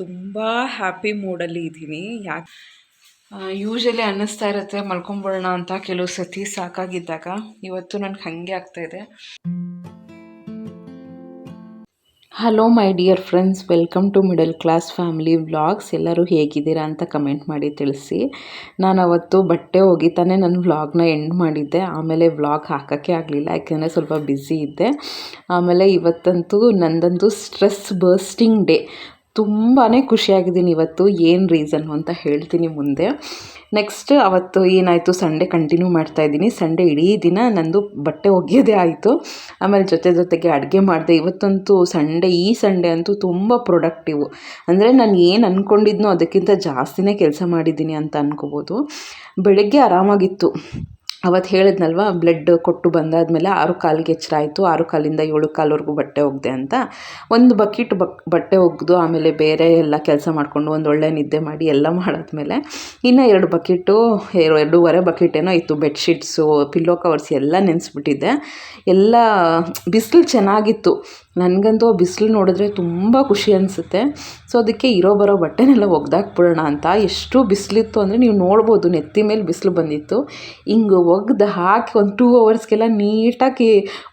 ತುಂಬ ಹ್ಯಾಪಿ ಮೂಡಲ್ಲಿ ಇದ್ದೀನಿ. ಯಾಕೆ ಯೂಶಲಿ ಅನ್ನಿಸ್ತಾ ಇರುತ್ತೆ, ಮಲ್ಕೊಂಬಿಡೋಣ ಅಂತ ಕೆಲವು ಸತಿ ಸಾಕಾಗಿದ್ದಾಗ. ಇವತ್ತು ನನಗೆ ಹಾಗೆ ಇದೆ. Hello my dear friends welcome to middle class family vlogs ಎಲ್ಲರೂ ಹೇಗಿದ್ದೀರಾ ಅಂತ ಕಮೆಂಟ್ ಮಾಡಿ ತಿಳಿಸಿ. ನಾನು ಅವತ್ತು ಬಟ್ಟೆ ಒಗಿತಾನೆ ನನ್ನ ವ್ಲಾಗ್ನ ಎಂಡ್ ಮಾಡಿದ್ದೆ. ಆಮೇಲೆ ವ್ಲಾಗ್ ಹಾಕೋಕ್ಕೆ ಆಗಲಿಲ್ಲ, ಯಾಕೆಂದರೆ ಸ್ವಲ್ಪ ಬ್ಯುಸಿ ಇದ್ದೆ. ಆಮೇಲೆ ಇವತ್ತಂತೂ ನಂದಂತೂ ಸ್ಟ್ರೆಸ್ ಬರ್ಸ್ಟಿಂಗ್ ಡೇ ತುಂಬಾ ಖುಷಿಯಾಗಿದ್ದೀನಿ ಇವತ್ತು. ಏನು ರೀಸನ್ ಅಂತ ಹೇಳ್ತೀನಿ ಮುಂದೆ. ನೆಕ್ಸ್ಟ್ ಅವತ್ತು ಏನಾಯಿತು? ಸಂಡೇ ಕಂಟಿನ್ಯೂ ಮಾಡ್ತಾ ಇದ್ದೀನಿ. ಸಂಡೇ ಇಡೀ ದಿನ ನಂದು ಬಟ್ಟೆ ಒಗೆಯೋದೇ ಆಯಿತು. ಆಮೇಲೆ ಜೊತೆ ಜೊತೆಗೆ ಅಡುಗೆ ಮಾಡಿದೆ. ಇವತ್ತಂತೂ ಸಂಡೇ ಈ ಸಂಡೇ ಅಂತೂ ತುಂಬ ಪ್ರೊಡಕ್ಟಿವ್ ಅಂದರೆ ನಾನು ಏನು ಅಂದ್ಕೊಂಡಿದ್ನೋ ಅದಕ್ಕಿಂತ ಜಾಸ್ತಿನೇ ಕೆಲಸ ಮಾಡಿದ್ದೀನಿ ಅಂತ ಅನ್ಕೋಬೋದು. ಬೆಳಗ್ಗೆ ಆರಾಮಾಗಿತ್ತು. ಅವತ್ತು ಹೇಳಿದ್ನಲ್ವ ಬ್ಲಡ್ ಕೊಟ್ಟು ಬಂದಾದಮೇಲೆ ಆರು ಕಾಲಿಗೆ ಎಚ್ಚರ ಆಯಿತು ಆರು ಕಾಲಿಂದ ಏಳು ಕಾಲ್ವರೆಗೂ ಬಟ್ಟೆ ಒಗೆದೆ ಅಂತ. ಒಂದು ಬಕೆಟ್ ಬಕ್, ಬಟ್ಟೆ ಒಗೆದು ಆಮೇಲೆ ಬೇರೆ ಎಲ್ಲ ಕೆಲಸ ಮಾಡಿಕೊಂಡು ಒಂದು ಒಳ್ಳೆ ನಿದ್ದೆ ಮಾಡಿ ಎಲ್ಲ ಮಾಡಾದ್ಮೇಲೆ ಇನ್ನು ಎರಡು ಬಕೆಟು ಎರಡೂವರೆ ಬಕೆಟ್ ಏನೋ ಇತ್ತು ಬೆಡ್ಶೀಟ್ಸು ಪಿಲ್ಲೋ ಕವರ್ಸ್ ಎಲ್ಲ ನೆನೆಸ್ಬಿಟ್ಟಿದ್ದೆ. ಎಲ್ಲ ಬಿಸಿಲು ಚೆನ್ನಾಗಿತ್ತು. ನನಗಂತೂ ಬಿಸಿಲು ನೋಡಿದ್ರೆ ತುಂಬ ಖುಷಿ ಅನಿಸುತ್ತೆ. ಸೊ ಅದಕ್ಕೆ ಇರೋ ಬರೋ ಬಟ್ಟೆನೆಲ್ಲ ಒಗ್ದಾಕ್ಬಿಡೋಣ ಅಂತ. ಎಷ್ಟು ಬಿಸಿಲಿತ್ತು ಅಂದರೆ ನೀವು ನೋಡ್ಬೋದು, ನೆತ್ತಿ ಮೇಲೆ ಬಿಸಿಲು ಬಂದಿತ್ತು. ಹಿಂಗೆ ಒಗ್ದು ಹಾಕಿ ಒಂದು ಟೂ ಅವರ್ಸ್ಗೆಲ್ಲ ನೀಟಾಗಿ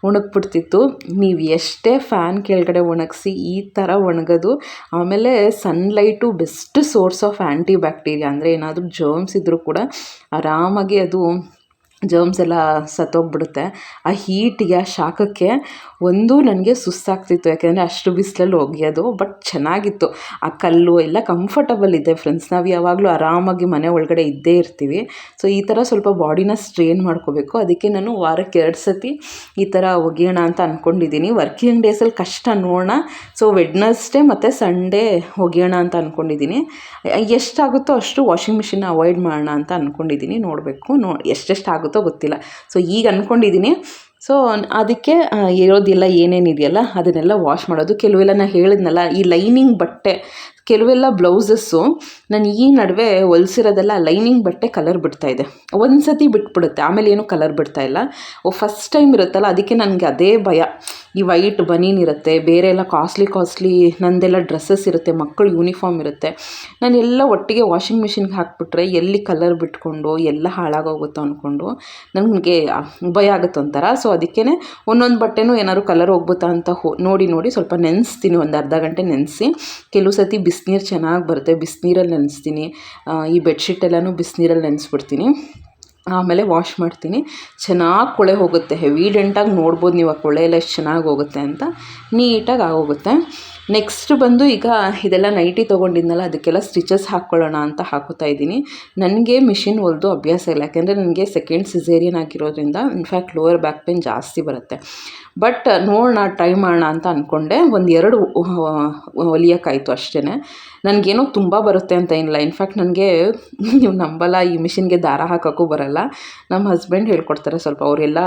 ಒಣಗಿಬಿಡ್ತಿತ್ತು. ನೀವು ಎಷ್ಟೇ ಫ್ಯಾನ್ ಕೆಳಗಡೆ ಒಣಗಿಸಿ ಈ ಥರ ಒಣಗೋದು, ಆಮೇಲೆ sunlight best source of anti bacteria ಅಂದರೆ ಏನಾದರೂ ಜರ್ಮ್ಸ್ ಇದ್ದರೂ ಕೂಡ ಆರಾಮಾಗಿ ಅದು ಜರ್ಮ್ಸ್ ಎಲ್ಲ ಸತ್ತೋಗ್ಬಿಡುತ್ತೆ. ಆ ಹೀಟಿಗೆ ಆ ಶಾಖಕ್ಕೆ ಒಂದು ನನಗೆ ಸುಸ್ತಾಗ್ತಿತ್ತು. ಯಾಕೆಂದರೆ ಅಷ್ಟು ಬಿಸಿಲಲ್ಲಿ ಒಗೆಯೋದು ಬಟ್ ಚೆನ್ನಾಗಿತ್ತು. ಆ ಕಲ್ಲು ಎಲ್ಲ ಕಂಫರ್ಟಬಲ್ ಇದೆ ಫ್ರೆಂಡ್ಸ್ ನಾವು ಯಾವಾಗಲೂ ಆರಾಮಾಗಿ ಮನೆ ಒಳಗಡೆ ಇದ್ದೇ ಇರ್ತೀವಿ. ಸೊ ಈ ಥರ ಸ್ವಲ್ಪ ಬಾಡಿನ ಸ್ಟ್ರೇನ್ ಮಾಡ್ಕೋಬೇಕು. ಅದಕ್ಕೆ ನಾನು ವಾರಕ್ಕೆ ಎರಡು ಸತಿ ಈ ಥರ ಒಗೆಯೋಣ ಅಂತ ಅಂದ್ಕೊಂಡಿದ್ದೀನಿ ವರ್ಕಿಂಗ್ ಡೇಸಲ್ಲಿ ಕಷ್ಟ ನೋಡೋಣ. ಸೊ ವೆಡ್ನಸ್ಡೇ ಮತ್ತು ಸಂಡೇ ಒಗೆಯೋಣ ಅಂತ ಅಂದ್ಕೊಂಡಿದ್ದೀನಿ ಎಷ್ಟಾಗುತ್ತೋ ಅಷ್ಟು ವಾಷಿಂಗ್ ಮಿಷಿನ್ನ ಅವಾಯ್ಡ್ ಮಾಡೋಣ ಅಂತ ಅಂದ್ಕೊಂಡಿದ್ದೀನಿ ನೋಡಬೇಕು. ನೋ, ಎಷ್ಟೆಷ್ಟು ಆಗುತ್ತೋ ಗೊತ್ತಿಲ್ಲ. ಸೊ ಈಗ ಅಂದ್ಕೊಂಡಿದ್ದೀನಿ ಸೊ ಅದಕ್ಕೆ ಇರೋದಿಲ್ಲ ಏನೇನಿದೆಯಲ್ಲ, ಅದನ್ನೆಲ್ಲ ವಾಶ್ ಮಾಡೋದು. ಕೆಲವೆಲ್ಲ ನಾನು ಹೇಳಿದ್ನಲ್ಲ, ಈ ಲೈನಿಂಗ್ ಬಟ್ಟೆ, ಕೆಲವೆಲ್ಲ ಬ್ಲೌಸಸ್ಸು ನಾನು ಈ ನಡುವೆ ಹೊಲ್ಸಿರೋದೆಲ್ಲ ಲೈನಿಂಗ್ ಬಟ್ಟೆ ಕಲರ್ ಬಿಡ್ತಾ ಇದೆ. ಒಂದು ಸತಿ ಬಿಟ್ಬಿಡುತ್ತೆ. ಆಮೇಲೆ ಏನು ಕಲರ್ ಬಿಡ್ತಾ ಇಲ್ಲ. ಓ ಫಸ್ಟ್ ಟೈಮ್ ಇರುತ್ತಲ್ಲ, ಅದಕ್ಕೆ ನನಗೆ ಅದೇ ಭಯ. ಈ ವೈಟ್ ಬನೀನ್ ಇರುತ್ತೆ. ಬೇರೆ ಎಲ್ಲ ಕಾಸ್ಟ್ಲಿ ಕಾಸ್ಟ್ಲಿ ನಂದೆಲ್ಲ ಡ್ರೆಸ್ಸಸ್ ಇರುತ್ತೆ. ಮಕ್ಕಳು ಯೂನಿಫಾರ್ಮ್ ಇರುತ್ತೆ. ನಾನೆಲ್ಲ ಒಟ್ಟಿಗೆ ವಾಷಿಂಗ್ ಮಿಷಿನ್ಗೆ ಹಾಕ್ಬಿಟ್ರೆ ಎಲ್ಲಿ ಕಲರ್ ಬಿಟ್ಕೊಂಡು, ಎಲ್ಲ ಹಾಳಾಗೋಗುತ್ತೋ ಅಂದ್ಕೊಂಡು ನನಗೆ ಭಯ ಆಗುತ್ತೆ ಒಂಥರ. ಸೊ ಅದಕ್ಕೇ ಒಂದೊಂದು ಬಟ್ಟೆನೂ ಏನಾದ್ರು ಕಲರ್ ಹೋಗ್ಬೋತಾ ಅಂತ ಹೋ, ನೋಡಿ ನೋಡಿ ಸ್ವಲ್ಪ ನೆನೆಸ್ತೀನಿ. ಒಂದು ಅರ್ಧ ಗಂಟೆ ನೆನೆಸಿ. ಕೆಲವು ಸತಿ ಬಿಸಿನೀರು ಚೆನ್ನಾಗಿ ಬರುತ್ತೆ. ಬಿಸಿನೀರಲ್ಲಿ ನೆನೆಸ್ತೀನಿ. ಈ ಬೆಡ್ಶೀಟ್ ಎಲ್ಲನೂ ಬಿಸಿನೀರಲ್ಲಿ ನೆನೆಸ್ಬಿಡ್ತೀನಿ. ಆಮೇಲೆ ವಾಶ್ ಮಾಡ್ತೀನಿ. ಚೆನ್ನಾಗಿ ಕೊಳೆ ಹೋಗುತ್ತೆ. ಹೆವಿ ಡೆಂಟಾಗಿ ನೋಡ್ಬೋದು ನೀವು ಆ ಕೊಳೆ ಎಲ್ಲ ಎಷ್ಟು ಚೆನ್ನಾಗಿ ಹೋಗುತ್ತೆ ಅಂತ. ನೀಟಾಗಿ ಆಗೋಗುತ್ತೆ. ನೆಕ್ಸ್ಟ್ ಬಂದು ಈಗ ಇದೆಲ್ಲ ನೈಟಿ ತೊಗೊಂಡಿದ್ನಲ್ಲ, ಅದಕ್ಕೆಲ್ಲ ಸ್ಟಿಚಸ್ ಹಾಕ್ಕೊಳ್ಳೋಣ ಅಂತ ಹಾಕೋತಾ ಇದ್ದೀನಿ. ನನಗೆ ಮಿಷಿನ್ ಹೊಲಿದು ಅಭ್ಯಾಸ ಇಲ್ಲ. ಯಾಕೆಂದರೆ ನನಗೆ ಸೆಕೆಂಡ್ ಸಿಸೇರಿಯನ್ ಆಗಿರೋದ್ರಿಂದ, in fact lower back pain ಜಾಸ್ತಿ ಬರುತ್ತೆ. ಬಟ್ ನೋಡೋಣ ಟ್ರೈ ಮಾಡೋಣ ಅಂತ ಅಂದ್ಕೊಂಡೆ ಒಂದು ಎರಡು ಹೊಲಿಯೋಕ್ಕಾಯ್ತು ಅಷ್ಟೇ ನನಗೇನೋ ತುಂಬ ಬರುತ್ತೆ ಅಂತ ಏನಿಲ್ಲ. ಇನ್ಫ್ಯಾಕ್ಟ್ ನನಗೆ ನೀವು ನಂಬಲ್ಲ, ಈ ಮಿಷಿನ್ಗೆ ದಾರ ಹಾಕೋಕ್ಕೂ ಬರಲ್ಲ. ನಮ್ಮ ಹಸ್ಬೆಂಡ್ ಹೇಳ್ಕೊಡ್ತಾರೆ ಸ್ವಲ್ಪ ಅವರೆಲ್ಲ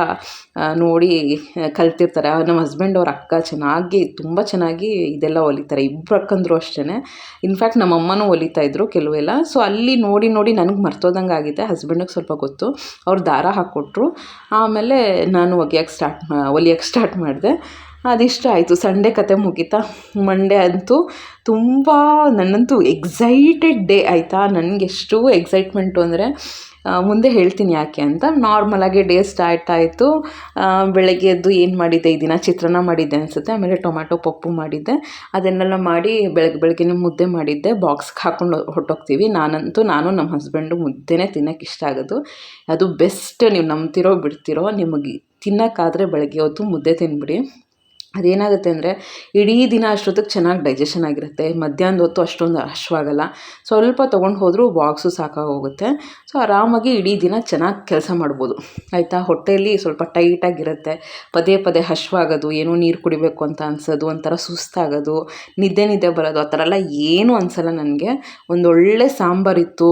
ನೋಡಿ ಕಲ್ತಿರ್ತಾರೆ. ನಮ್ಮ ಹಸ್ಬೆಂಡ್ ಅವ್ರ ಅಕ್ಕ ಚೆನ್ನಾಗಿ, ತುಂಬ ಚೆನ್ನಾಗಿ ಇದೆಲ್ಲ ಹೊಲಿತಾರೆ ಇಬ್ಬರು ಅಕ್ಕಂದ್ರು ಅಷ್ಟೇ ಇನ್ಫ್ಯಾಕ್ಟ್ ನಮ್ಮ ಅಮ್ಮನೂ ಹೊಲಿತಾ ಇದ್ರು ಕೆಲವೆಲ್ಲ. ಸೊ ಅಲ್ಲಿ ನೋಡಿ ನೋಡಿ ನನಗೆ ಮರ್ತೋದಂಗೆ ಆಗಿದೆ. ಹಸ್ಬೆಂಡಿಗೆ ಸ್ವಲ್ಪ ಗೊತ್ತು. ಅವ್ರು ದಾರ ಹಾಕ್ಕೊಟ್ರು ಆಮೇಲೆ ನಾನು ಒಗೆಯೋಕ್ಕೆ ಸ್ಟಾರ್ಟ್ ಹೊಲಿಯೋಕ್ಕೆ ಸ್ಟಾರ್ಟ್ ಮಾಡಿದೆ. ಅದಿಷ್ಟ ಆಯಿತು, ಸಂಡೇ ಕತೆ ಮುಗೀತಾ? ಮಂಡೇ ಅಂತೂ ತುಂಬ ನನ್ನಂತೂ ಎಕ್ಸೈಟೆಡ್ ಡೇ ಆಯಿತಾ? ನನಗೆಷ್ಟು ಎಕ್ಸೈಟ್ಮೆಂಟು ಅಂದರೆ ಮುಂದೆ ಹೇಳ್ತೀನಿ ಯಾಕೆ ಅಂತ. ನಾರ್ಮಲಾಗಿ ಡೇ ಸ್ಟಾರ್ಟ್ ಆಯಿತು. ಬೆಳಗ್ಗೆ ಎದ್ದು ಏನು ಮಾಡಿದ್ದೆ? ಈ ದಿನ ಚಿತ್ರಾನ್ನ ಮಾಡಿದ್ದೆ ಅನಿಸುತ್ತೆ. ಆಮೇಲೆ ಟೊಮ್ಯಾಟೊ ಪಪ್ಪು ಮಾಡಿದ್ದೆ. ಅದನ್ನೆಲ್ಲ ಮಾಡಿ ಬೆಳಗ್ಗೆ ಬೆಳಗ್ಗೆನೇ ಮುದ್ದೆ ಮಾಡಿದ್ದೆ. ಬಾಕ್ಸ್ಗೆ ಹಾಕ್ಕೊಂಡು ಹೊಟ್ಟೋಗ್ತೀವಿ ನಾನಂತೂ, ನಾನು ನಮ್ಮ ಹಸ್ಬೆಂಡು ಮುದ್ದೆನೇ ತಿನ್ನೋಕ್ಕೆ ಇಷ್ಟ ಆಗೋದು. ಅದು ಬೆಸ್ಟ್ ನೀವು ನಂಬ್ತಿರೋ, ಬಿಡ್ತಿರೋ ನಿಮಗೆ ತಿನ್ನೋಕ್ಕಾದರೆ ಬೆಳಗ್ಗೆ ಹೊತ್ತು ಮುದ್ದೆ ತಿನ್ಬಿಡಿ. ಅದೇನಾಗುತ್ತೆ ಅಂದರೆ ಇಡೀ ದಿನ ಅಷ್ಟೊತ್ತಿಗೆ ಚೆನ್ನಾಗಿ ಡೈಜೆಷನ್ ಆಗಿರುತ್ತೆ. ಮಧ್ಯಾಹ್ನದ ಹೊತ್ತು ಅಷ್ಟೊಂದು ಹಶ್ವಾಗಲ್ಲ ಸ್ವಲ್ಪ ತೊಗೊಂಡು ಹೋದರೂ ಬಾಕ್ಸು ಸಾಕಾಗೋಗುತ್ತೆ. ಸೊ ಆರಾಮಾಗಿ ಇಡೀ ದಿನ ಚೆನ್ನಾಗಿ ಕೆಲಸ ಮಾಡ್ಬೋದು. ಆಯಿತಾ? ಹೊಟ್ಟೆಯಲ್ಲಿ ಸ್ವಲ್ಪ ಟೈಟಾಗಿರುತ್ತೆ ಪದೇ ಪದೇ ಹಶ್ವಾಗೋದು ಏನೋ ನೀರು ಕುಡಿಬೇಕು ಅಂತ ಅನ್ಸೋದು, ಒಂಥರ ಸುಸ್ತಾಗೋದು, ನಿದ್ದೆ ನಿದ್ದೆ ಬರೋದು, ಆ ಥರ ಎಲ್ಲ ಏನೂ ಅನಿಸಲ್ಲ ನನಗೆ. ಒಂದೊಳ್ಳೆ ಸಾಂಬಾರಿತ್ತು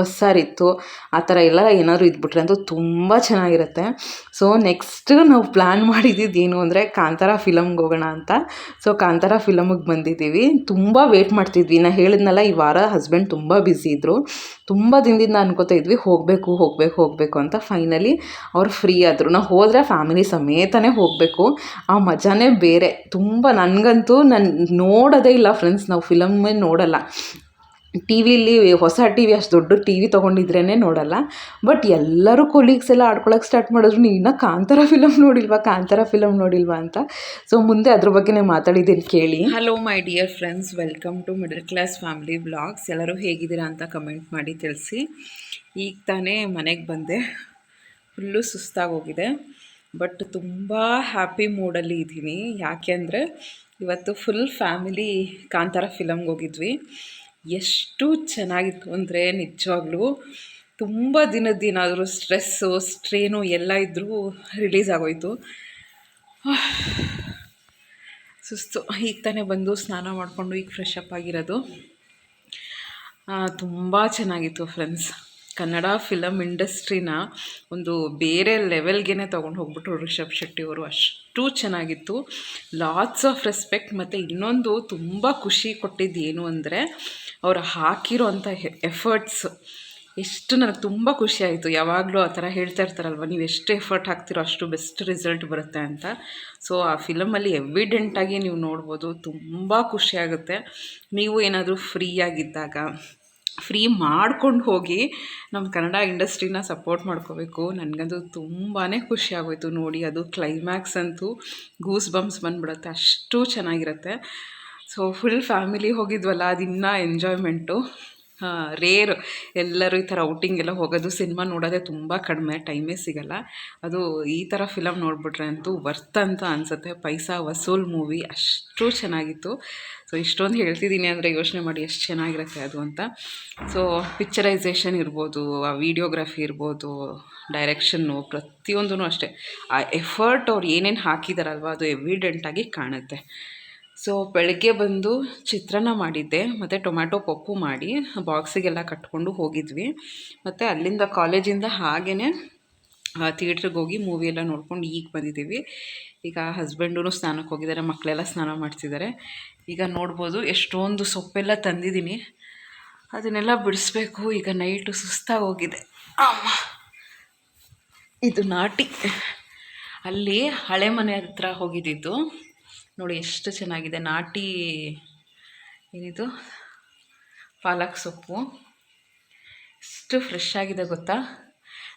ಬಸ್ಸಾರಿತ್ತು ಆ ಥರ ಎಲ್ಲ ಏನಾದರೂ ಇದ್ಬಿಟ್ರೆ ಅಂತೂ ತುಂಬ ಚೆನ್ನಾಗಿರುತ್ತೆ. ಸೊ ನೆಕ್ಸ್ಟ್ ನಾವು ಪ್ಲ್ಯಾನ್ ಮಾಡಿದ್ದು ಏನು ಅಂದರೆ ಕಾಂತಾರ ಫಿಲಮ್ ಫಿಲಮ್ಗೆ ಹೋಗೋಣ ಅಂತ. ಸೊ ಕಾಂತಾರ ಫಿಲಮಿಗೆ ಬಂದಿದ್ದೀವಿ. ತುಂಬ ವೇಟ್ ಮಾಡ್ತಿದ್ವಿ. ನಾ ಹೇಳಿದ್ನಲ್ಲ, ಈ ವಾರ ಹಸ್ಬೆಂಡ್ ತುಂಬ ಬ್ಯುಸಿ ಇದ್ದರು ತುಂಬ ದಿನದಿಂದ ಅನ್ಕೋತಾ ಇದ್ವಿ, ಹೋಗಬೇಕು ಹೋಗಬೇಕು ಹೋಗಬೇಕು ಅಂತ. ಫೈನಲಿ ಅವ್ರು ಫ್ರೀ ಆದರು. ನಾವು ಹೋದರೆ ಫ್ಯಾಮಿಲಿ ಸಮೇತನೇ ಹೋಗಬೇಕು. ಆ ಮಜಾನೇ ಬೇರೆ. ತುಂಬ ನನಗಂತೂ ನಾನು ನೋಡೋದೇ ಇಲ್ಲ ಫ್ರೆಂಡ್ಸ್ ನಾವು ಫಿಲಮ್ಮೇ ನೋಡಲ್ಲ. ಟಿ ವಿಲಿ ಹೊಸ ಟಿ ವಿ ಅಷ್ಟು ದೊಡ್ಡ ಟಿ ವಿ ತೊಗೊಂಡಿದ್ರೇ ನೋಡಲ್ಲ. ಬಟ್ ಎಲ್ಲರೂ ಕೊಲೀಗ್ಸ್ ಎಲ್ಲ ಆಡ್ಕೊಳಕ್ಕೆ ಸ್ಟಾರ್ಟ್ ಮಾಡಿದ್ರು ನೀನು ಇನ್ನೂ ಕಾಂತಾರ ಫಿಲಮ್ ನೋಡಿಲ್ವಾ, ಕಾಂತಾರ ಫಿಲಮ್ ನೋಡಿಲ್ವಾ ಅಂತ. ಸೊ ಮುಂದೆ ಅದ್ರ ಬಗ್ಗೆನೇ ಮಾತಾಡಿದ್ದೀನಿ ಕೇಳಿ. Hello my dear friends welcome to middle class family blogs ಎಲ್ಲರೂ ಹೇಗಿದ್ದೀರಾ ಅಂತ ಕಮೆಂಟ್ ಮಾಡಿ ತಿಳಿಸಿ. ಈಗ ತಾನೇ ಮನೆಗೆ ಬಂದೆ. ಫುಲ್ಲು ಸುಸ್ತಾಗೋಗಿದೆ. ಬಟ್ ತುಂಬ ಹ್ಯಾಪಿ ಮೂಡಲ್ಲಿ ಇದ್ದೀನಿ. ಯಾಕೆ ಅಂದರೆ, ಇವತ್ತು ಫುಲ್ ಫ್ಯಾಮಿಲಿ ಕಾಂತಾರ ಫಿಲಮ್ಗೆ ಹೋಗಿದ್ವಿ. ಎಷ್ಟು ಚೆನ್ನಾಗಿತ್ತು ಅಂದರೆ ನಿಜವಾಗ್ಲೂ ತುಂಬ ದಿನದ ಏನಾದರೂ ಸ್ಟ್ರೆಸ್ಸು ಸ್ಟ್ರೇನು ಎಲ್ಲ ಇದ್ದರೂ ರಿಲೀಸ್ ಆಗೋಯ್ತು. ಸುಸ್ತು. ಈಗ ತಾನೇ ಬಂದು ಸ್ನಾನ ಮಾಡಿಕೊಂಡು ಈಗ ಫ್ರೆಶ್ ಅಪ್ ಆಗಿರೋದು. ತುಂಬ ಚೆನ್ನಾಗಿತ್ತು ಫ್ರೆಂಡ್ಸ್ ಕನ್ನಡ ಫಿಲಮ್ ಇಂಡಸ್ಟ್ರಿನ ಒಂದು ಬೇರೆ ಲೆವೆಲ್ಗೆ ತೊಗೊಂಡು ಹೋಗ್ಬಿಟ್ರು ರಿಷಬ್ ಶೆಟ್ಟಿ ಅವರು. ಅಷ್ಟು ಚೆನ್ನಾಗಿತ್ತು. ಲಾಟ್ಸ್ ಆಫ್ ರೆಸ್ಪೆಕ್ಟ್ ಮತ್ತು ಇನ್ನೊಂದು ತುಂಬ ಖುಷಿ ಕೊಟ್ಟಿದ್ದು ಏನು ಅಂದರೆ ಅವರು ಹಾಕಿರೋಂಥ ಎಫರ್ಟ್ಸ್ ಎಷ್ಟು ನನಗೆ ತುಂಬ ಖುಷಿ ಆಯಿತು. ಯಾವಾಗಲೂ ಆ ಥರ ಹೇಳ್ತಾ ಇರ್ತಾರಲ್ವ, ನೀವು ಎಷ್ಟು ಎಫರ್ಟ್ ಹಾಕ್ತಿರೋ ಅಷ್ಟು ಬೆಸ್ಟ್ ರಿಸಲ್ಟ್ ಬರುತ್ತೆ ಅಂತ. ಸೊ ಆ ಫಿಲಮಲ್ಲಿ ಎವಿಡೆಂಟಾಗಿ ನೀವು ನೋಡ್ಬೋದು. ತುಂಬ ಖುಷಿಯಾಗುತ್ತೆ ನೀವು ಏನಾದರೂ ಫ್ರೀಯಾಗಿದ್ದಾಗ ಫ್ರೀ ಮಾಡ್ಕೊಂಡು ಹೋಗಿ ನಮ್ಮ ಕನ್ನಡ ಇಂಡಸ್ಟ್ರಿನ ಸಪೋರ್ಟ್ ಮಾಡ್ಕೋಬೇಕು. ನನಗಂತೂ ತುಂಬಾ ಖುಷಿ ಆಗೋಯ್ತು ನೋಡಿ. ಅದು ಕ್ಲೈಮ್ಯಾಕ್ಸ್ ಅಂತೂ ಗೂಸ್ ಬಂಪ್ಸ್ ಬಂದ್ಬಿಡುತ್ತೆ. ಅಷ್ಟು ಚೆನ್ನಾಗಿರುತ್ತೆ. ಸೊ ಫುಲ್ ಫ್ಯಾಮಿಲಿ ಹೋಗಿದ್ವಲ್ಲ ಅದು ಇನ್ನೂ ಎಂಜಾಯ್ಮೆಂಟು ರೇರ್ ಎಲ್ಲರೂ ಈ ಥರ ಔಟಿಂಗ್ ಎಲ್ಲ ಹೋಗೋದು ಸಿನಿಮಾ ನೋಡೋದೇ ತುಂಬ ಕಡಿಮೆ ಟೈಮೇ ಸಿಗಲ್ಲ. ಅದು ಈ ಥರ ಫಿಲಮ್ ನೋಡಿಬಿಟ್ರೆ ಅಂತೂ ವರ್ತ್ ಅಂತ ಅನಿಸುತ್ತೆ. ಪೈಸಾ ವಸೂಲ್ ಮೂವಿ ಅಷ್ಟು ಚೆನ್ನಾಗಿತ್ತು. ಸೊ ಇಷ್ಟೊಂದು ಹೇಳ್ತಿದ್ದೀನಿ ಅಂದರೆ ಯೋಚನೆ ಮಾಡಿ ಎಷ್ಟು ಚೆನ್ನಾಗಿರುತ್ತೆ ಅದು ಅಂತ. ಸೊ ಪಿಕ್ಚರೈಸೇಷನ್ ಇರ್ಬೋದು, ಆ ವಿಡಿಯೋಗ್ರಫಿ ಇರ್ಬೋದು ಡೈರೆಕ್ಷನ್ನು ಪ್ರತಿಯೊಂದೂ ಅಷ್ಟೇ. ಆ ಎಫರ್ಟ್ ಅವ್ರು ಏನೇನು ಹಾಕಿದಾರಲ್ವ ಅದು ಎವಿಡೆಂಟಾಗಿ ಕಾಣುತ್ತೆ. ಸೊ ಬೆಳಗ್ಗೆ ಬಂದು ಚಿತ್ರಾನ್ನ ಮಾಡಿದ್ದೆ, ಮತ್ತು ಟೊಮ್ಯಾಟೊ ಪಪ್ಪು ಮಾಡಿ ಬಾಕ್ಸಿಗೆಲ್ಲ ಕಟ್ಕೊಂಡು ಹೋಗಿದ್ವಿ. ಮತ್ತು ಅಲ್ಲಿಂದ ಕಾಲೇಜಿಂದ ಹಾಗೇ ಥಿಯೇಟ್ರಿಗೆ ಹೋಗಿ ಮೂವಿ ಎಲ್ಲ ನೋಡ್ಕೊಂಡು ಈಗ ಬಂದಿದ್ದೀವಿ. ಈಗ ಹಸ್ಬೆಂಡೂ ಸ್ನಾನಕ್ಕೆ ಹೋಗಿದ್ದಾರೆ, ಮಕ್ಕಳೆಲ್ಲ ಸ್ನಾನ ಮಾಡ್ತಿದ್ದಾರೆ. ಈಗ ನೋಡ್ಬೋದು ಎಷ್ಟೊಂದು ಸೊಪ್ಪೆಲ್ಲ ತಂದಿದ್ದೀನಿ. ಅದನ್ನೆಲ್ಲ ಬಿಡಿಸ್ಬೇಕು, ಈಗ ನೈಟು ಸುಸ್ತಾಗಿ ಹೋಗಿದೆ. ಇದು ನಾಟಿ. ಅಲ್ಲಿ ಹಳೆ ಮನೆ ಹತ್ರ ಹೋಗಿದ್ದಿದ್ದು ನೋಡಿ ಎಷ್ಟು ಚೆನ್ನಾಗಿದೆ. ನಾಟಿ ಏನಿದು? ಪಾಲಕ್ ಸೊಪ್ಪು. ಎಷ್ಟು ಫ್ರೆಶ್ ಆಗಿದೆ ಗೊತ್ತಾ?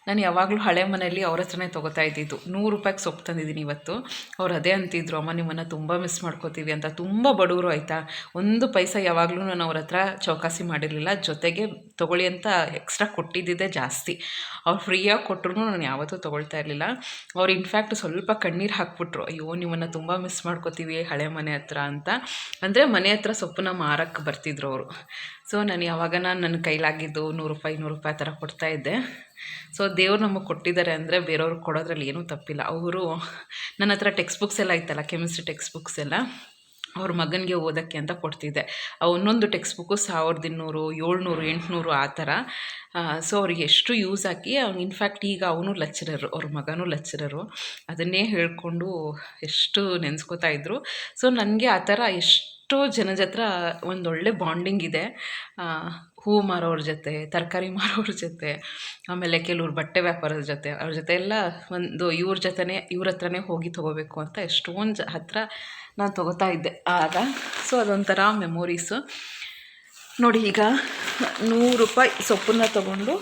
ನಾನು ಯಾವಾಗಲೂ ಹಳೆ ಮನೆಯಲ್ಲಿ ಅವ್ರ ಹತ್ರನೇ ತೊಗೋತಾ ಇದ್ದಿದ್ದು. ನೂರು ರೂಪಾಯಿಗೆ ಸೊಪ್ಪು ತಂದಿದ್ದೀನಿ ಇವತ್ತು. ಅವ್ರು ಅದೇ ಅಂತಿದ್ರು, ಅಮ್ಮ, ನಿಮ್ಮನ್ನು ತುಂಬ ಮಿಸ್ ಮಾಡ್ಕೋತೀವಿ ಅಂತ. ತುಂಬ ಬಡವರು ಆಯಿತಾ? ಒಂದು ಪೈಸೆ ಯಾವಾಗಲೂ ನಾನು ಅವ್ರ ಹತ್ರ ಚೌಕಾಸಿ ಮಾಡಿರಲಿಲ್ಲ. ಜೊತೆಗೆ ತೊಗೊಳ್ಳಿ ಅಂತ ಎಕ್ಸ್ಟ್ರಾ ಕೊಟ್ಟಿದ್ದಿದ್ದೇ ಜಾಸ್ತಿ. ಅವ್ರು ಫ್ರೀಯಾಗಿ ಕೊಟ್ಟರು ನಾನು ಯಾವತ್ತೂ ತೊಗೊಳ್ತಾ ಇರಲಿಲ್ಲ. ಅವ್ರು ಇನ್ಫ್ಯಾಕ್ಟ್ ಸ್ವಲ್ಪ ಕಣ್ಣೀರು ಹಾಕ್ಬಿಟ್ರು. ಅಯ್ಯೋ, ನಿಮ್ಮನ್ನು ತುಂಬ ಮಿಸ್ ಮಾಡ್ಕೋತೀವಿ ಹಳೆ ಮನೆ ಹತ್ರ ಅಂತ. ಅಂದರೆ ಮನೆ ಹತ್ರ ಸೊಪ್ಪನ್ನ ಮಾರಕ್ಕೆ ಬರ್ತಿದ್ರು ಅವರು. ಸೊ ನಾನು ಯಾವಾಗ ನಾನು ನನ್ನ ಕೈಲಾಗಿದ್ದು ನೂರು ರೂಪಾಯಿ ನೂರು ರೂಪಾಯಿ ಥರ ಕೊಡ್ತಾಯಿದ್ದೆ ಸೊ ದೇವ್ರು ನಮಗೆ ಕೊಟ್ಟಿದ್ದಾರೆ ಅಂದರೆ ಬೇರೆಯವ್ರಿಗೆ ಕೊಡೋದ್ರಲ್ಲಿ ಏನೂ ತಪ್ಪಿಲ್ಲ. ಅವರು ನನ್ನ ಹತ್ರ ಟೆಕ್ಸ್ಟ್ ಬುಕ್ಸ್ ಎಲ್ಲ ಇತ್ತಲ್ಲ ಕೆಮಿಸ್ಟ್ರಿ ಟೆಕ್ಸ್ಟ್ ಬುಕ್ಸ್ ಎಲ್ಲ, ಅವ್ರ ಮಗನಿಗೆ ಓದೋಕ್ಕೆ ಅಂತ ಕೊಡ್ತಿದ್ದೆ. ಒಂದೊಂದು ಟೆಕ್ಸ್ಟ್ ಬುಕ್ಕು ಸಾವಿರದ ಇನ್ನೂರು, ಏಳ್ನೂರು, ಎಂಟುನೂರು ಆ ಥರ. ಸೊ ಅವ್ರಿಗೆ ಎಷ್ಟು ಯೂಸ್ ಹಾಕಿ, ಅವ್ನು ಇನ್ಫ್ಯಾಕ್ಟ್ ಈಗ ಅವನು ಲೆಕ್ಚರರು ಅವ್ರ ಮಗನೂ ಲೆಕ್ಚರರು ಅದನ್ನೇ ಹೇಳಿಕೊಂಡು ಎಷ್ಟು ನೆನೆಸ್ಕೋತಾ ಇದ್ದರು ಸೊ ನನಗೆ ಆ ಥರ ಎಷ್ಟು ಎಷ್ಟೋ ಜನ ಜತ್ರ ಒಂದೊಳ್ಳೆ ಬಾಂಡಿಂಗ್ ಇದೆ. ಹೂ ಮಾರೋರ ಜೊತೆ, ತರಕಾರಿ ಮಾರೋರ ಜೊತೆ, ಆಮೇಲೆ ಕೆಲವ್ರು ಬಟ್ಟೆ ವ್ಯಾಪಾರದ ಜೊತೆ, ಅವ್ರ ಜೊತೆ ಎಲ್ಲ ಒಂದು ಇವ್ರ ಜೊತೆನೇ, ಇವ್ರ ಹತ್ರನೇ ಹೋಗಿ ತೊಗೋಬೇಕು ಅಂತ ಎಷ್ಟೊಂದು ಹತ್ರ ನಾನು ತೊಗೋತಾ ಇದ್ದೆ. ಆಗ, ಸೊ ಅದೊಂಥರ ಮೆಮೊರೀಸು ನೋಡಿ ಈಗ ನೂರು ರೂಪಾಯಿ ಸೊಪ್ಪನ್ನ ತೊಗೊಂಡು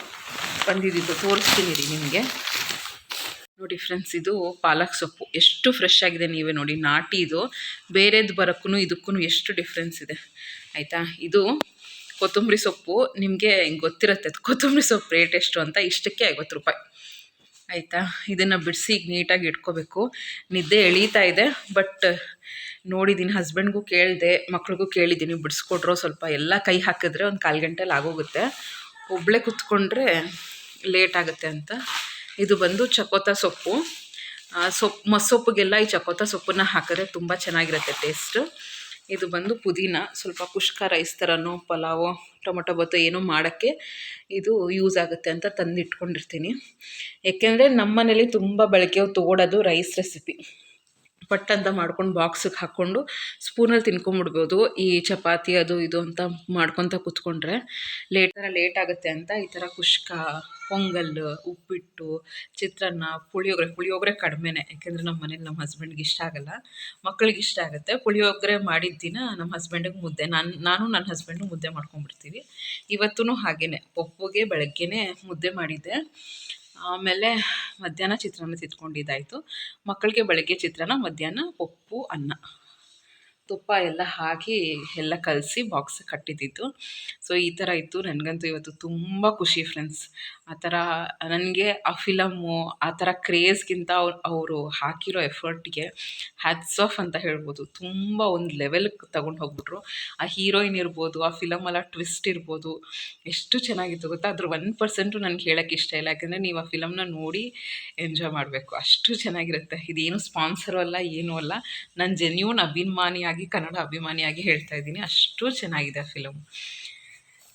ಬಂದಿದ್ದು ತೋರಿಸ್ತೀನಿ ರೀ ನಿಮಗೆ. ನೋಡಿ ಫ್ರೆಂಡ್ಸ್ ಇದು ಪಾಲಕ್ ಸೊಪ್ಪು. ಎಷ್ಟು ಫ್ರೆಶ್ ಆಗಿದೆ ನೀವೇ ನೋಡಿ. ನಾಟಿ ಇದು. ಬೇರೆದು ಬರೋಕ್ಕೂ ಇದಕ್ಕೂ ಎಷ್ಟು ಡಿಫ್ರೆನ್ಸ್ ಇದೆ. ಆಯಿತಾ? ಇದು ಕೊತ್ತಂಬರಿ ಸೊಪ್ಪು. ನಿಮಗೆ ಗೊತ್ತಿರುತ್ತೆ ಕೊತ್ತಂಬರಿ ಸೊಪ್ಪು ರೇಟ್ ಎಷ್ಟು ಅಂತ ಇಷ್ಟಕ್ಕೆ ಐವತ್ತು ರೂಪಾಯಿ. ಆಯಿತಾ? ಇದನ್ನು ಬಿಡಿಸಿ ಈಗ ನೀಟಾಗಿ ಇಟ್ಕೋಬೇಕು. ನಿದ್ದೆ ಎಳೀತಾ ಇದೆ. ಬಟ್ ನೋಡಿದ್ದೀನಿ ಹಸ್ಬೆಂಡ್ಗೂ ಕೇಳಿದೆ, ಮಕ್ಳಿಗೂ ಕೇಳಿದ್ದೀನಿ ಬಿಡಿಸ್ಕೊಟ್ರೋ ಸ್ವಲ್ಪ ಎಲ್ಲ ಕೈ ಹಾಕಿದ್ರೆ ಒಂದು ಕಾಲು ಗಂಟೆಲಿ ಆಗೋಗುತ್ತೆ. ಒಬ್ಬಳೇ ಕುತ್ಕೊಂಡ್ರೆ ಲೇಟ್ ಆಗುತ್ತೆ ಅಂತ ಇದು ಬಂದು ಚಕೋತ ಸೊಪ್ಪು. ಸೊಪ್ಪು ಮಸೊಪ್ಪಿಗೆಲ್ಲ ಈ ಚಕೋತ ಸೊಪ್ಪನ್ನ ಹಾಕಿದ್ರೆ ತುಂಬ ಚೆನ್ನಾಗಿರುತ್ತೆ ಟೇಸ್ಟ್. ಇದು ಬಂದು ಪುದೀನ, ಸ್ವಲ್ಪ ಕುಷ್ಕ ರೈಸ್ ಥರನೋ ಪಲಾವೋ, ಟೊಮೊಟೊ ಬತ್ತೋ ಏನೋ ಮಾಡೋಕ್ಕೆ ಇದು ಯೂಸ್ ಆಗುತ್ತೆ ಅಂತ ತಂದಿಟ್ಕೊಂಡಿರ್ತೀನಿ. ಏಕೆಂದರೆ ನಮ್ಮ ಮನೇಲಿ ತುಂಬ ಬಳಕೆ ತೊಗೊಳೋದು ರೈಸ್ ರೆಸಿಪಿ. ಪಟ್ಟಂತ ಮಾಡ್ಕೊಂಡು ಬಾಕ್ಸಿಗೆ ಹಾಕ್ಕೊಂಡು ಸ್ಪೂನಲ್ಲಿ ತಿನ್ಕೊಂಬಿಡ್ಬೋದು. ಈ ಚಪಾತಿ ಅದು ಇದು ಅಂತ ಮಾಡ್ಕೊತ ಕೂತ್ಕೊಂಡ್ರೆ ಲೇಟ್ ಥರ ಲೇಟ್ ಆಗುತ್ತೆ ಅಂತ ಈ ಥರ ಕುಷ್ಕ, ಪೊಂಗಲ್, ಉಪ್ಪಿಟ್ಟು, ಚಿತ್ರಾನ್ನ, ಪುಳಿಯೋಗರೆ ಪುಳಿಯೋಗರೆ ಕಡಿಮೆನೆ. ಯಾಕೆಂದರೆ ನಮ್ಮ ಮನೇಲಿ ನಮ್ಮ ಹಸ್ಬೆಂಡ್ಗೆ ಇಷ್ಟ ಆಗಲ್ಲ. ಮಕ್ಕಳಿಗೆ ಇಷ್ಟ ಆಗುತ್ತೆ. ಪುಳಿಯೋಗರೆ ಮಾಡಿದ ದಿನ ನಮ್ಮ ಹಸ್ಬೆಂಡಿಗೆ ಮುದ್ದೆ, ನಾನು ನಾನು ನನ್ನ ಹಸ್ಬೆಂಡು ಮುದ್ದೆ ಮಾಡ್ಕೊಂಡ್ಬಿಡ್ತೀವಿ. ಇವತ್ತೂ ಹಾಗೇ ಪಪ್ಪುಗೆ ಬೆಳಗ್ಗೆನೇ ಮುದ್ದೆ ಮಾಡಿದ್ದೆ. ಆಮೇಲೆ ಮಧ್ಯಾಹ್ನ ಚಿತ್ರಾನ್ನ ತಿದ್ಕೊಂಡಿದ್ದಾಯಿತು ಮಕ್ಕಳಿಗೆ ಬೆಳಗ್ಗೆ ಚಿತ್ರಾನ್ನ ಮಧ್ಯಾಹ್ನ ಪಪ್ಪು ಅನ್ನ. ತುಪ್ಪ ಎಲ್ಲ ಹಾಕಿ ಎಲ್ಲ ಕಲಸಿ ಬಾಕ್ಸ್ ಕಟ್ಟಿದ್ದಿತ್ತು ಸೊ ಈ ಥರ ಇತ್ತು. ನನಗಂತೂ ಇವತ್ತು ತುಂಬ ಖುಷಿ ಫ್ರೆಂಡ್ಸ್ ಆ ಥರ ನನಗೆ ಆ ಫಿಲಮ್ಮು ಆ ಥರ ಕ್ರೇಜ್ಗಿಂತ ಅವ್ರು ಹಾಕಿರೋ ಎಫರ್ಟ್ಗೆ ಹ್ಯಾಟ್ಸ್ ಆಫ್ ಅಂತ ಹೇಳ್ಬೋದು. ತುಂಬ ಒಂದು ಲೆವೆಲ್ಗೆ ತಗೊಂಡು ಹೋಗ್ಬಿಟ್ರು. ಆ ಹೀರೋಯಿನ್ ಇರ್ಬೋದು, ಆ ಫಿಲಮಲ್ಲ ಟ್ವಿಸ್ಟ್ ಇರ್ಬೋದು, ಎಷ್ಟು ಚೆನ್ನಾಗಿತ್ತು ಗೊತ್ತಾ? ಅದ್ರ ಒನ್ ಪರ್ಸೆಂಟು ನನಗೆ ಹೇಳೋಕ್ಕೆ ಇಷ್ಟ ಇಲ್ಲ. ಯಾಕಂದರೆ ನೀವು ಆ ಫಿಲಮ್ನ ನೋಡಿ ಎಂಜಾಯ್ ಮಾಡಬೇಕು. ಅಷ್ಟು ಚೆನ್ನಾಗಿರುತ್ತೆ. ಇದೇನು ಸ್ಪಾನ್ಸರು ಅಲ್ಲ, ಏನೂ ಅಲ್ಲ. ನಾನು ಜೆನ್ಯೂನ್ ಅಭಿಮಾನಿಯಾಗಿ ಕನ್ನಡ ಅಭಿಮಾನಿಯಾಗಿ ಹೇಳ್ತಾ ಇದ್ದೀನಿ. ಅಷ್ಟು ಚೆನ್ನಾಗಿದೆ ಆ ಫಿಲಮ್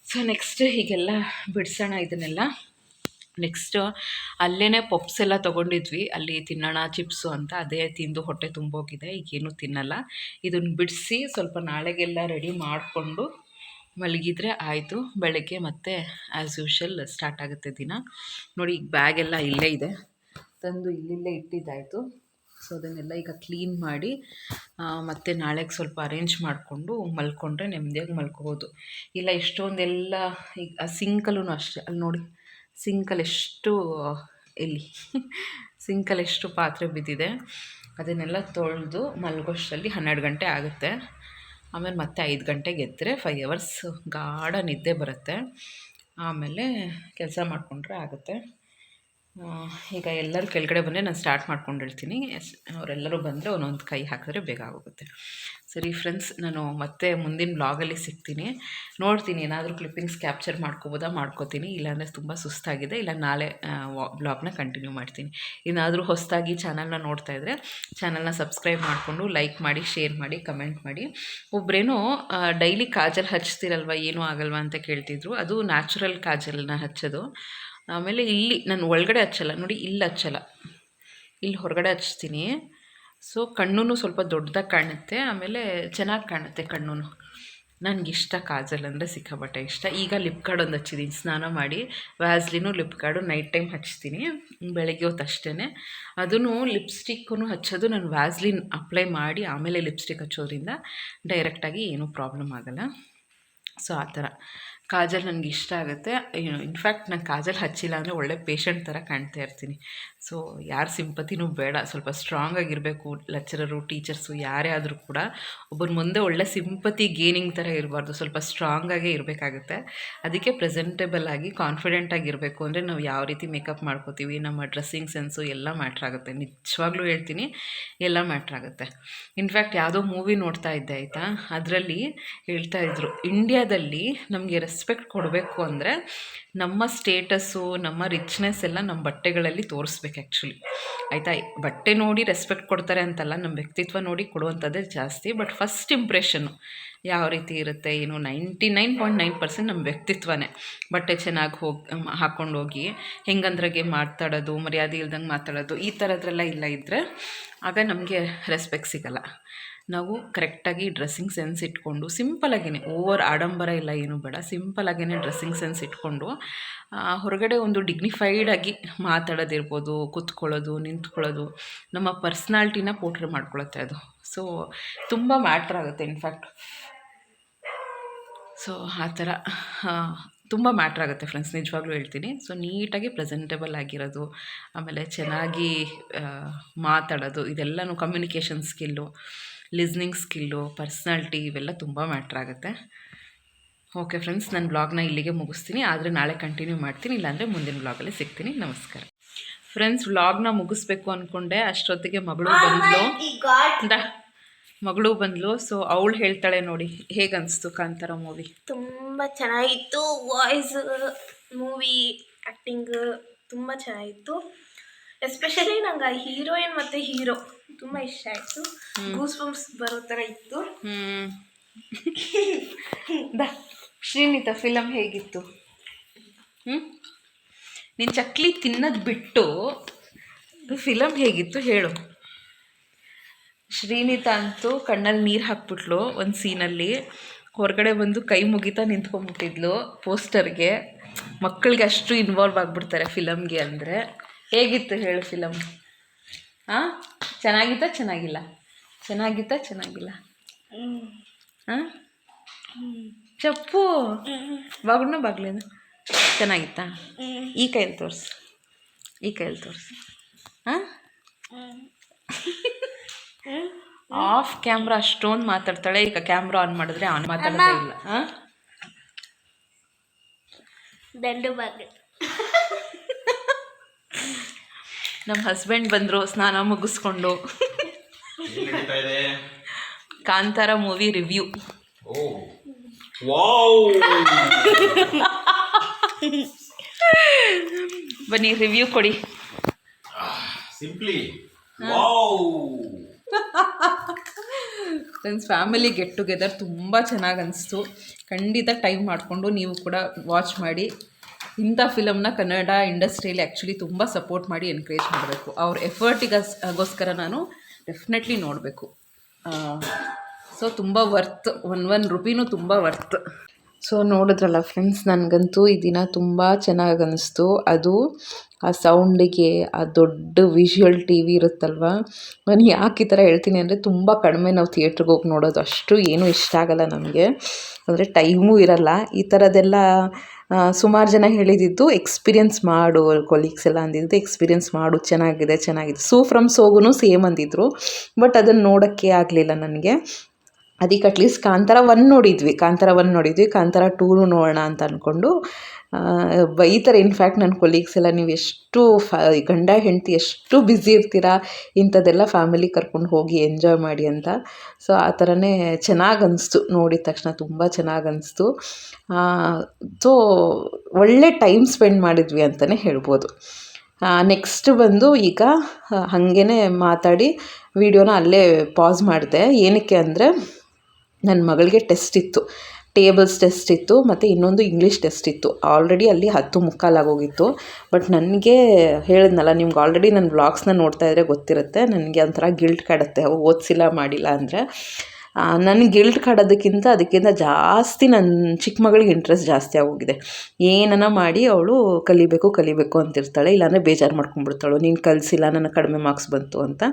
ಸೊ ನೆಕ್ಸ್ಟ್ ಹೀಗೆಲ್ಲ ಬಿಡಿಸೋಣ ಇದನ್ನೆಲ್ಲ. ನೆಕ್ಸ್ಟ್ ಅಲ್ಲೇ ಪಪ್ಸ್ ಎಲ್ಲ ತೊಗೊಂಡಿದ್ವಿ. ಅಲ್ಲಿ ತಿನ್ನೋಣ ಚಿಪ್ಸು ಅಂತ. ಅದೇ ತಿಂದು ಹೊಟ್ಟೆ ತುಂಬೋಗಿದೆ. ಈಗೇನು ತಿನ್ನಲ್ಲ. ಇದನ್ನು ಬಿಡಿಸಿ ಸ್ವಲ್ಪ ನಾಳೆಗೆಲ್ಲ ರೆಡಿ ಮಾಡಿಕೊಂಡು ಮಲಗಿದ್ರೆ ಆಯಿತು. ಬೆಳಗ್ಗೆ ಮತ್ತೆ ಆ್ಯಸ್ ಯೂಶಲ್ ಸ್ಟಾರ್ಟ್ ಆಗುತ್ತೆ ದಿನ. ನೋಡಿ, ಈಗ ಬ್ಯಾಗೆಲ್ಲ ಇಲ್ಲೇ ಇದೆ. ತಂದು ಇಲ್ಲಿಲ್ಲೇ ಇಟ್ಟಿದ್ದಾಯಿತು. ಸೊ ಅದನ್ನೆಲ್ಲ ಈಗ ಕ್ಲೀನ್ ಮಾಡಿ ಮತ್ತು ನಾಳೆಗೆ ಸ್ವಲ್ಪ ಅರೇಂಜ್ ಮಾಡಿಕೊಂಡು ಮಲ್ಕೊಂಡ್ರೆ ನೆಮ್ಮದಿಯಾಗಿ ಮಲ್ಕೋಬೋದು. ಇಲ್ಲ, ಎಷ್ಟೊಂದೆಲ್ಲ ಈಗ ಆ ಸಿಂಕಲ್ಲೂ ಅಷ್ಟೇ. ಅಲ್ಲಿ ನೋಡಿ ಸಿಂಕಲ್ಲಿ ಎಷ್ಟು, ಇಲ್ಲಿ ಸಿಂಕಲ್ಲಿ ಎಷ್ಟು ಪಾತ್ರೆ ಬಿದ್ದಿದೆ. ಅದನ್ನೆಲ್ಲ ತೊಳೆದು ಮಲಗೋಷ್ಟರಲ್ಲಿ ಹನ್ನೆರಡು ಗಂಟೆ ಆಗುತ್ತೆ. ಆಮೇಲೆ ಮತ್ತೆ ಐದು ಗಂಟೆಗೆ ಎದ್ದರೆ ಫೈವ್ ಅವರ್ಸ್ ಗಾಢ ನಿದ್ದೆ ಬರುತ್ತೆ. ಆಮೇಲೆ ಕೆಲಸ ಮಾಡಿಕೊಂಡ್ರೆ ಆಗುತ್ತೆ. ಈಗ ಎಲ್ಲರೂ ಕೆಳಗಡೆ ಬಂದರೆ ನಾನು ಸ್ಟಾರ್ಟ್ ಮಾಡ್ಕೊಂಡು ಹೇಳ್ತೀನಿ ಅವರೆಲ್ಲರೂ ಬಂದರೆ ಒಂದೊಂದು ಕೈ ಹಾಕಿದ್ರೆ ಬೇಗ ಆಗೋಗುತ್ತೆ. ಸರಿ ಫ್ರೆಂಡ್ಸ್ ನಾನು ಮತ್ತೆ ಮುಂದಿನ ಬ್ಲಾಗಲ್ಲಿ ಸಿಗ್ತೀನಿ. ನೋಡ್ತೀನಿ, ಏನಾದರೂ ಕ್ಲಿಪ್ಪಿಂಗ್ಸ್ ಕ್ಯಾಪ್ಚರ್ ಮಾಡ್ಕೋಬೋದಾ ಮಾಡ್ಕೋತೀನಿ. ಇಲ್ಲಾಂದರೆ ತುಂಬ ಸುಸ್ತಾಗಿದೆ. ಇಲ್ಲ, ನಾಳೆ ಬ್ಲಾಗ್ನ ಕಂಟಿನ್ಯೂ ಮಾಡ್ತೀನಿ. ಏನಾದರೂ ಹೊಸದಾಗಿ ಚಾನಲ್ನ ನೋಡ್ತಾ ಇದ್ದರೆ ಚಾನಲ್ನ ಸಬ್ಸ್ಕ್ರೈಬ್ ಮಾಡಿಕೊಂಡು ಲೈಕ್ ಮಾಡಿ ಶೇರ್ ಮಾಡಿ ಕಮೆಂಟ್ ಮಾಡಿ. ಒಬ್ಬರೇನು ಡೈಲಿ ಕಾಜಲ್ ಹಚ್ತಿರಲ್ವ, ಏನೂ ಆಗಲ್ವಾ ಅಂತ ಕೇಳ್ತಿದ್ರು. ಅದು ನ್ಯಾಚುರಲ್ ಕಾಜಲ್ನ ಹಚ್ಚೋದು. ಆಮೇಲೆ ಇಲ್ಲಿ ನಾನು ಒಳಗಡೆ ಹಚ್ಚಲ್ಲ, ನೋಡಿ ಇಲ್ಲಿ ಹಚ್ಚಲ್ಲ. ಇಲ್ಲಿ ಹೊರಗಡೆ ಹಚ್ತೀನಿ. ಸೊ ಕಣ್ಣು ಸ್ವಲ್ಪ ದೊಡ್ಡದಾಗಿ ಕಾಣುತ್ತೆ, ಆಮೇಲೆ ಚೆನ್ನಾಗಿ ಕಾಣುತ್ತೆ ಕಣ್ಣು ಇಷ್ಟ ಕಾಜಲ್ ಅಂದರೆ ಸಿಕ್ಕಾಪಟ್ಟೆ ಇಷ್ಟ. ಈಗ ಲಿಪ್ ಕಾರ್ಡ್ ಒಂದು ಹಚ್ಚಿದ್ದೀನಿ ಸ್ನಾನ ಮಾಡಿ. ವ್ಯಾಸ್ಲಿನೂ ಲಿಪ್ ಕಾರ್ಡು ನೈಟ್ ಟೈಮ್ ಹಚ್ತೀನಿ. ಬೆಳಗ್ಗೆ ಹೊತ್ತು ಅಷ್ಟೇ ಅದೂ ಲಿಪ್ಸ್ಟಿಕ್ಕೂ ಹಚ್ಚೋದು ನಾನು ವ್ಯಾಸ್ಲಿನ್ ಅಪ್ಲೈ ಮಾಡಿ ಆಮೇಲೆ ಲಿಪ್ಸ್ಟಿಕ್ ಹಚ್ಚೋದ್ರಿಂದ ಡೈರೆಕ್ಟಾಗಿ ಏನೂ ಪ್ರಾಬ್ಲಮ್ ಆಗೋಲ್ಲ. ಸೊ ಆ ಥರ. ಕಾಜಲ್ ನನಗೆ ಇಷ್ಟ ಆಗುತ್ತೆ. ಇನ್ಫ್ಯಾಕ್ಟ್ ನಾನು ಕಾಜಲ್ ಹಚ್ಚಿಲ್ಲ ಅಂದರೆ ಒಳ್ಳೆ ಪೇಷಂಟ್ ಥರ ಕಾಣ್ತಾ ಇರ್ತೀನಿ. ಸೊ ಯಾರ ಸಿಂಪತಿನೂ ಬೇಡ. ಸ್ವಲ್ಪ ಸ್ಟ್ರಾಂಗ್ ಆಗಿರಬೇಕು ಲೆಕ್ಚರರು ಟೀಚರ್ಸು ಯಾರೇ ಆದರೂ ಕೂಡ ಒಬ್ಬರ ಮುಂದೆ ಒಳ್ಳೆ ಸಿಂಪತಿ ಗೇನಿಂಗ್ ಥರ ಇರಬಾರ್ದು. ಸ್ವಲ್ಪ ಸ್ಟ್ರಾಂಗಾಗೇ ಇರಬೇಕಾಗುತ್ತೆ. ಅದಕ್ಕೆ ಪ್ರೆಸೆಂಟೇಬಲ್ ಆಗಿ ಕಾನ್ಫಿಡೆಂಟ್ ಆಗಿರಬೇಕು ಅಂದರೆ ನಾವು ಯಾವ ರೀತಿ ಮೇಕಪ್ ಮಾಡ್ಕೋತೀವಿ, ನಮ್ಮ ಡ್ರೆಸ್ಸಿಂಗ್ ಸೆನ್ಸು ಎಲ್ಲ ಮ್ಯಾಟ್ರ್ ಆಗುತ್ತೆ. ನಿಜವಾಗ್ಲೂ ಹೇಳ್ತೀನಿ, ಎಲ್ಲ ಮ್ಯಾಟ್ರ್ ಆಗುತ್ತೆ. ಇನ್ಫ್ಯಾಕ್ಟ್ ಯಾವುದೋ ಮೂವಿ ನೋಡ್ತಾ ಇದ್ದೆ, ಆಯಿತಾ? ಅದರಲ್ಲಿ ಹೇಳ್ತಾ ಇದ್ರು, ಇಂಡಿಯಾದಲ್ಲಿ ನಮಗೆ ರೆಸ್ಪೆಕ್ಟ್ ಕೊಡಬೇಕು ಅಂದರೆ ನಮ್ಮ ಸ್ಟೇಟಸ್ಸು ನಮ್ಮ ರಿಚ್ನೆಸ್ ಎಲ್ಲ ನಮ್ಮ ಬಟ್ಟೆಗಳಲ್ಲಿ ತೋರಿಸ್ಬೇಕು. ಆ್ಯಕ್ಚುಲಿ ಆಯಿತಾ? ಬಟ್ಟೆ ನೋಡಿ ರೆಸ್ಪೆಕ್ಟ್ ಕೊಡ್ತಾರೆ ಅಂತಲ್ಲ ನಮ್ಮ ವ್ಯಕ್ತಿತ್ವ ನೋಡಿ ಕೊಡುವಂಥದ್ದೇ ಜಾಸ್ತಿ ಬಟ್ ಫಸ್ಟ್ ಇಂಪ್ರೆಷನ್ನು ಯಾವ ರೀತಿ ಇರುತ್ತೆ ಏನು? Ninety nine point nine percent ನಮ್ಮ ವ್ಯಕ್ತಿತ್ವನೇ. ಬಟ್ಟೆ ಚೆನ್ನಾಗಿ ಹೋಗಿ ಹಾಕ್ಕೊಂಡು ಹೋಗಿ, ಹೆಂಗಂದ್ರಾಗೆ ಮಾತಾಡೋದು, ಮರ್ಯಾದೆ ಇಲ್ದಂಗೆ ಮಾತಾಡೋದು, ಈ ಥರದ್ರೆಲ್ಲ ಇಲ್ಲ ಇದ್ದರೆ ಆಗ ನಮಗೆ ರೆಸ್ಪೆಕ್ಟ್ ಸಿಗಲ್ಲ. ನಾವು ಕರೆಕ್ಟಾಗಿ ಡ್ರೆಸ್ಸಿಂಗ್ ಸೆನ್ಸ್ ಇಟ್ಕೊಂಡು ಸಿಂಪಲಾಗೇ ಓವರ್ ಆಡಂಬರ ಇಲ್ಲ ಏನು ಬೇಡ ಸಿಂಪಲಾಗೇ ಡ್ರೆಸ್ಸಿಂಗ್ ಸೆನ್ಸ್ ಇಟ್ಕೊಂಡು ಹೊರಗಡೆ ಒಂದು ಡಿಗ್ನಿಫೈಡಾಗಿ ಮಾತಾಡೋದಿರ್ಬೋದು, ಕೂತ್ಕೊಳ್ಳೋದು, ನಿಂತ್ಕೊಳ್ಳೋದು, ನಮ್ಮ ಪರ್ಸ್ನಾಲ್ಟಿನ ಪೋಟ್ರೆ ಮಾಡ್ಕೊಳತ್ತೆ ಅದು. ಸೊ ತುಂಬ ಮ್ಯಾಟ್ರ್ ಆಗುತ್ತೆ ಇನ್ಫ್ಯಾಕ್ಟ್ ಸೊ ಆ ಥರ ತುಂಬ ಮ್ಯಾಟ್ರ್ ಆಗುತ್ತೆ ಫ್ರೆಂಡ್ಸ್ ನಿಜವಾಗ್ಲೂ ಹೇಳ್ತೀನಿ. ಸೊ ನೀಟಾಗಿ ಪ್ರೆಸೆಂಟೇಬಲ್ ಆಗಿರೋದು, ಆಮೇಲೆ ಚೆನ್ನಾಗಿ ಮಾತಾಡೋದು, ಇದೆಲ್ಲನೂ communication skill listening skill personality ಇವೆಲ್ಲ ತುಂಬ ಮ್ಯಾಟ್ರ್ ಆಗುತ್ತೆ. ಓಕೆ ಫ್ರೆಂಡ್ಸ್ ನಾನು ಬ್ಲಾಗ್ನ ಇಲ್ಲಿಗೆ ಮುಗಿಸ್ತೀನಿ. ಆದರೆ ನಾಳೆ ಕಂಟಿನ್ಯೂ ಮಾಡ್ತೀನಿ. ಇಲ್ಲಾಂದರೆ ಮುಂದಿನ ಬ್ಲಾಗಲ್ಲಿ ಸಿಗ್ತೀನಿ. ನಮಸ್ಕಾರ. ಫ್ರೆಂಡ್ಸ್ ವ್ಲಾಗ್ನ ಮುಗಿಸ್ಬೇಕು ಅಂದ್ಕೊಂಡೆ ಅಷ್ಟೊತ್ತಿಗೆ ಮಗಳು ಬಂದಳು ಮಗಳು ಬಂದಳು ಸೊ ಅವಳು ಹೇಳ್ತಾಳೆ ನೋಡಿ ಹೇಗೆ ಅನಿಸ್ತು ಕಾಂತಾರ ಮೂವಿ ತುಂಬ ಚೆನ್ನಾಗಿತ್ತು. ವಾಯ್ಸ್ ಮೂವಿ ಆ್ಯಕ್ಟಿಂಗ್ ತುಂಬ ಚೆನ್ನಾಗಿತ್ತು. ಎಸ್ಪೆಷಲಿ ನಂಗೆ ಆ ಹೀರೋಯಿನ್ ಮತ್ತು ಹೀರೋ ತುಂಬ ಇಷ್ಟ ಆಯಿತು. ಗೂಸ್ ಬಂಪ್ಸ್ ಬರೋ ಥರ ಇತ್ತು. ಶ್ರೀನಿತ ಫಿಲಮ್ ಹೇಗಿತ್ತು? ಹ್ಞೂ ನೀನು ಚಕ್ಲಿ ತಿನ್ನೋದು ಬಿಟ್ಟು ಫಿಲಮ್ ಹೇಗಿತ್ತು ಹೇಳು. ಶ್ರೀನಿತ ಅಂತೂ ಕಣ್ಣಲ್ಲಿ ನೀರು ಹಾಕ್ಬಿಟ್ಲು ಒಂದು ಸೀನಲ್ಲಿ ಹೊರಗಡೆ ಬಂದು ಕೈ ಮುಗಿತಾ ನಿಂತ್ಕೊಂಡ್ಬಿಟ್ಟಿದ್ಲು ಪೋಸ್ಟರ್ಗೆ. ಮಕ್ಕಳಿಗೆ ಅಷ್ಟು ಇನ್ವಾಲ್ವ್ ಆಗಿಬಿಡ್ತಾರೆ ಫಿಲಮ್ಗೆ ಅಂದರೆ. ಹೇಗಿತ್ತು ಹೇಳು ಫಿಲಮ್ ಹಾಂ ಚೆನ್ನಾಗಿತ್ತಾ ಚೆನ್ನಾಗಿಲ್ಲ? ಚೆನ್ನಾಗಿತ್ತಾ ಚೆನ್ನಾಗಿಲ್ಲ? ಹಾಂ ಚಪ್ಪು. ಬಾಗುಣ್ಣ ಬಾಗ್ಲೇನು ಚೆನ್ನಾಗಿತ್ತಾ? ಈ ಕೈಯಲ್ಲಿ ತೋರಿಸು. ಈ ಕೈಯಲ್ಲಿ ತೋರಿಸು. ಹಾಂ? ಆಫ್ ಕ್ಯಾಮ್ರಾ ಅಷ್ಟೊಂದು ಮಾತಾಡ್ತಾಳೆ. ಈಗ ಕ್ಯಾಮ್ರಾ ಆನ್ ಮಾಡಿದ್ರೆ ಆನ್ ಮಾತಾಡೋದೇ ಇಲ್ಲ. ಹಾಂ? ದಂಡು ಬಾಗಿಲು. ನಮ್ಮ ಹಸ್ಬೆಂಡ್ ಬಂದರು ಸ್ನಾನ ಮುಗಿಸ್ಕೊಂಡು. Kantara movie review. ಓ ವಾವ್. ಬನ್ನಿ ರಿವ್ಯೂ ಕೊಡಿ. Simply wow. Friends family get together ತುಂಬ ಚೆನ್ನಾಗಿ ಅನಿಸ್ತು. ಖಂಡಿತ ಟೈಮ್ ಮಾಡಿಕೊಂಡು ನೀವು ಕೂಡ ವಾಚ್ ಮಾಡಿ. ಇಂಥ ಫಿಲಮ್ನ ಕನ್ನಡ ಇಂಡಸ್ಟ್ರಿಯಲ್ಲಿ ಆ್ಯಕ್ಚುಲಿ ತುಂಬ ಸಪೋರ್ಟ್ ಮಾಡಿ ಎನ್ಕರೇಜ್ ಮಾಡಬೇಕು. ಅವ್ರ ಎಫರ್ಟಿಗಸ್ ಗೋಸ್ಕರ ನಾನು ಡೆಫಿನೆಟ್ಲಿ ನೋಡಬೇಕು. ಸೊ ತುಂಬ ವರ್ತ್ ಒನ್ ಒನ್ ರುಪಿನೂ ತುಂಬ ವರ್ತ್ ಸೊ ನೋಡಿದ್ರಲ್ಲ ಫ್ರೆಂಡ್ಸ್ ನನಗಂತೂ ಈ ದಿನ ತುಂಬ ಚೆನ್ನಾಗಿ ಅನ್ನಿಸ್ತು ಅದು ಆ ಸೌಂಡಿಗೆ ಆ ದೊಡ್ಡ ವಿಷುವಲ್ ಟಿ ವಿ ಇರುತ್ತಲ್ವ, ನಾನು ಯಾಕೆ ಈ ಥರ ಹೇಳ್ತೀನಿ ಅಂದರೆ ತುಂಬ ಕಡಿಮೆ ನಾವು ಥಿಯೇಟ್ರಿಗೆ ಹೋಗಿ ನೋಡೋದು. ಅಷ್ಟು ಏನೂ ಇಷ್ಟ ಆಗಲ್ಲ ನಮಗೆ. ಅಂದರೆ ಟೈಮೂ ಇರಲ್ಲ. ಈ ಥರದ್ದೆಲ್ಲ ಸುಮಾರು ಜನ ಹೇಳಿದಿದ್ದು ಎಕ್ಸ್ಪೀರಿಯನ್ಸ್ ಮಾಡು ಕೊಲೀಗ್ಸ್ ಎಲ್ಲ ಅಂದಿದ್ದು ಎಕ್ಸ್ಪೀರಿಯನ್ಸ್ ಮಾಡು, ಚೆನ್ನಾಗಿದೆ ಚೆನ್ನಾಗಿದೆ. ಸೂ ಫ್ರಮ್ ಸೋಗುನು ಸೇಮ್ ಅಂದಿದ್ರು. ಬಟ್ ಅದನ್ನು ನೋಡೋಕ್ಕೆ ಆಗಲಿಲ್ಲ ನನಗೆ. ಅದಕ್ಕೆ ಅಟ್ಲೀಸ್ಟ್ ಕಾಂತಾರ ಒನ್ ನೋಡಿದ್ವಿ. ಕಾಂತಾರ ಒನ್ ನೋಡಿದ್ವಿ. ಕಾಂತಾರ ಟೂನು ನೋಡೋಣ ಅಂತ ಅಂದ್ಕೊಂಡು ಬೈತಾರೆ. ಇನ್ಫ್ಯಾಕ್ಟ್ ನನ್ನ ಕೊಲೀಗ್ಸ್ ಎಲ್ಲ ನೀವು ಎಷ್ಟು ಫ ಗಂಡ ಹೆಂಡತಿ ಎಷ್ಟು ಬ್ಯುಸಿ ಇರ್ತೀರಾ, ಇಂಥದ್ದೆಲ್ಲ ಫ್ಯಾಮಿಲಿ ಕರ್ಕೊಂಡು ಹೋಗಿ ಎಂಜಾಯ್ ಮಾಡಿ ಅಂತ. ಸೊ ಆ ಥರನೇ ಚೆನ್ನಾಗಿ ಅನಿಸ್ತು. ನೋಡಿದ ತಕ್ಷಣ ತುಂಬ ಚೆನ್ನಾಗಿ ಅನಿಸ್ತು. ಸೊ ಒಳ್ಳೆ ಟೈಮ್ ಸ್ಪೆಂಡ್ ಮಾಡಿದ್ವಿ ಅಂತಲೇ ಹೇಳ್ಬೋದು. ನೆಕ್ಸ್ಟ್ ಬಂದು ಈಗ ಹಾಗೇ ಮಾತಾಡಿ ವಿಡಿಯೋನ ಅಲ್ಲೇ ಪಾಸ್ ಮಾಡಿದೆ. ಏನಕ್ಕೆ ಅಂದರೆ ನನ್ನ ಮಗಳಿಗೆ ಟೆಸ್ಟ್ ಇತ್ತು. ಟೇಬಲ್ಸ್ ಟೆಸ್ಟ್ ಇತ್ತು, ಮತ್ತು ಇನ್ನೊಂದು ಇಂಗ್ಲೀಷ್ ಟೆಸ್ಟ್ ಇತ್ತು. ಆಲ್ರೆಡಿ ಅಲ್ಲಿ ಹತ್ತು ಮುಕ್ಕಾಲಾಗೋಗಿತ್ತು. ಬಟ್ ನನಗೆ ಹೇಳಿದ್ನಲ್ಲ, ನಿಮ್ಗೆ ಆಲ್ರೆಡಿ ನನ್ನ ವ್ಲಾಗ್ಸ್ನ ನೋಡ್ತಾ ಇದ್ದರೆ ಗೊತ್ತಿರುತ್ತೆ. ನನಗೆ ಒಂಥರ ಗಿಲ್ಟ್ ಕಾಡುತ್ತೆ. ಓದಿಸಿಲ್ಲ, ಮಾಡಿಲ್ಲ ಅಂದರೆ. ನನಗೆ ಗಿಲ್ಟ್ ಕಾಡೋದಕ್ಕಿಂತ ಅದಕ್ಕಿಂತ ಜಾಸ್ತಿ ನನ್ನ ಚಿಕ್ಕ ಮಗಳಿಗೆ ಇಂಟ್ರೆಸ್ಟ್ ಜಾಸ್ತಿ ಆಗೋಗಿದೆ. ಏನನ್ನ ಮಾಡಿ ಅವಳು ಕಲಿಬೇಕು ಕಲಿಬೇಕು ಅಂತಿರ್ತಾಳೆ. ಇಲ್ಲಾಂದರೆ ಬೇಜಾರು ಮಾಡ್ಕೊಂಡ್ಬಿಡ್ತಾಳು. ನೀನು ಕಲಿಸಿಲ್ಲ, ನನ್ನ ಕಡಿಮೆ ಮಾರ್ಕ್ಸ್ ಬಂತು ಅಂತ.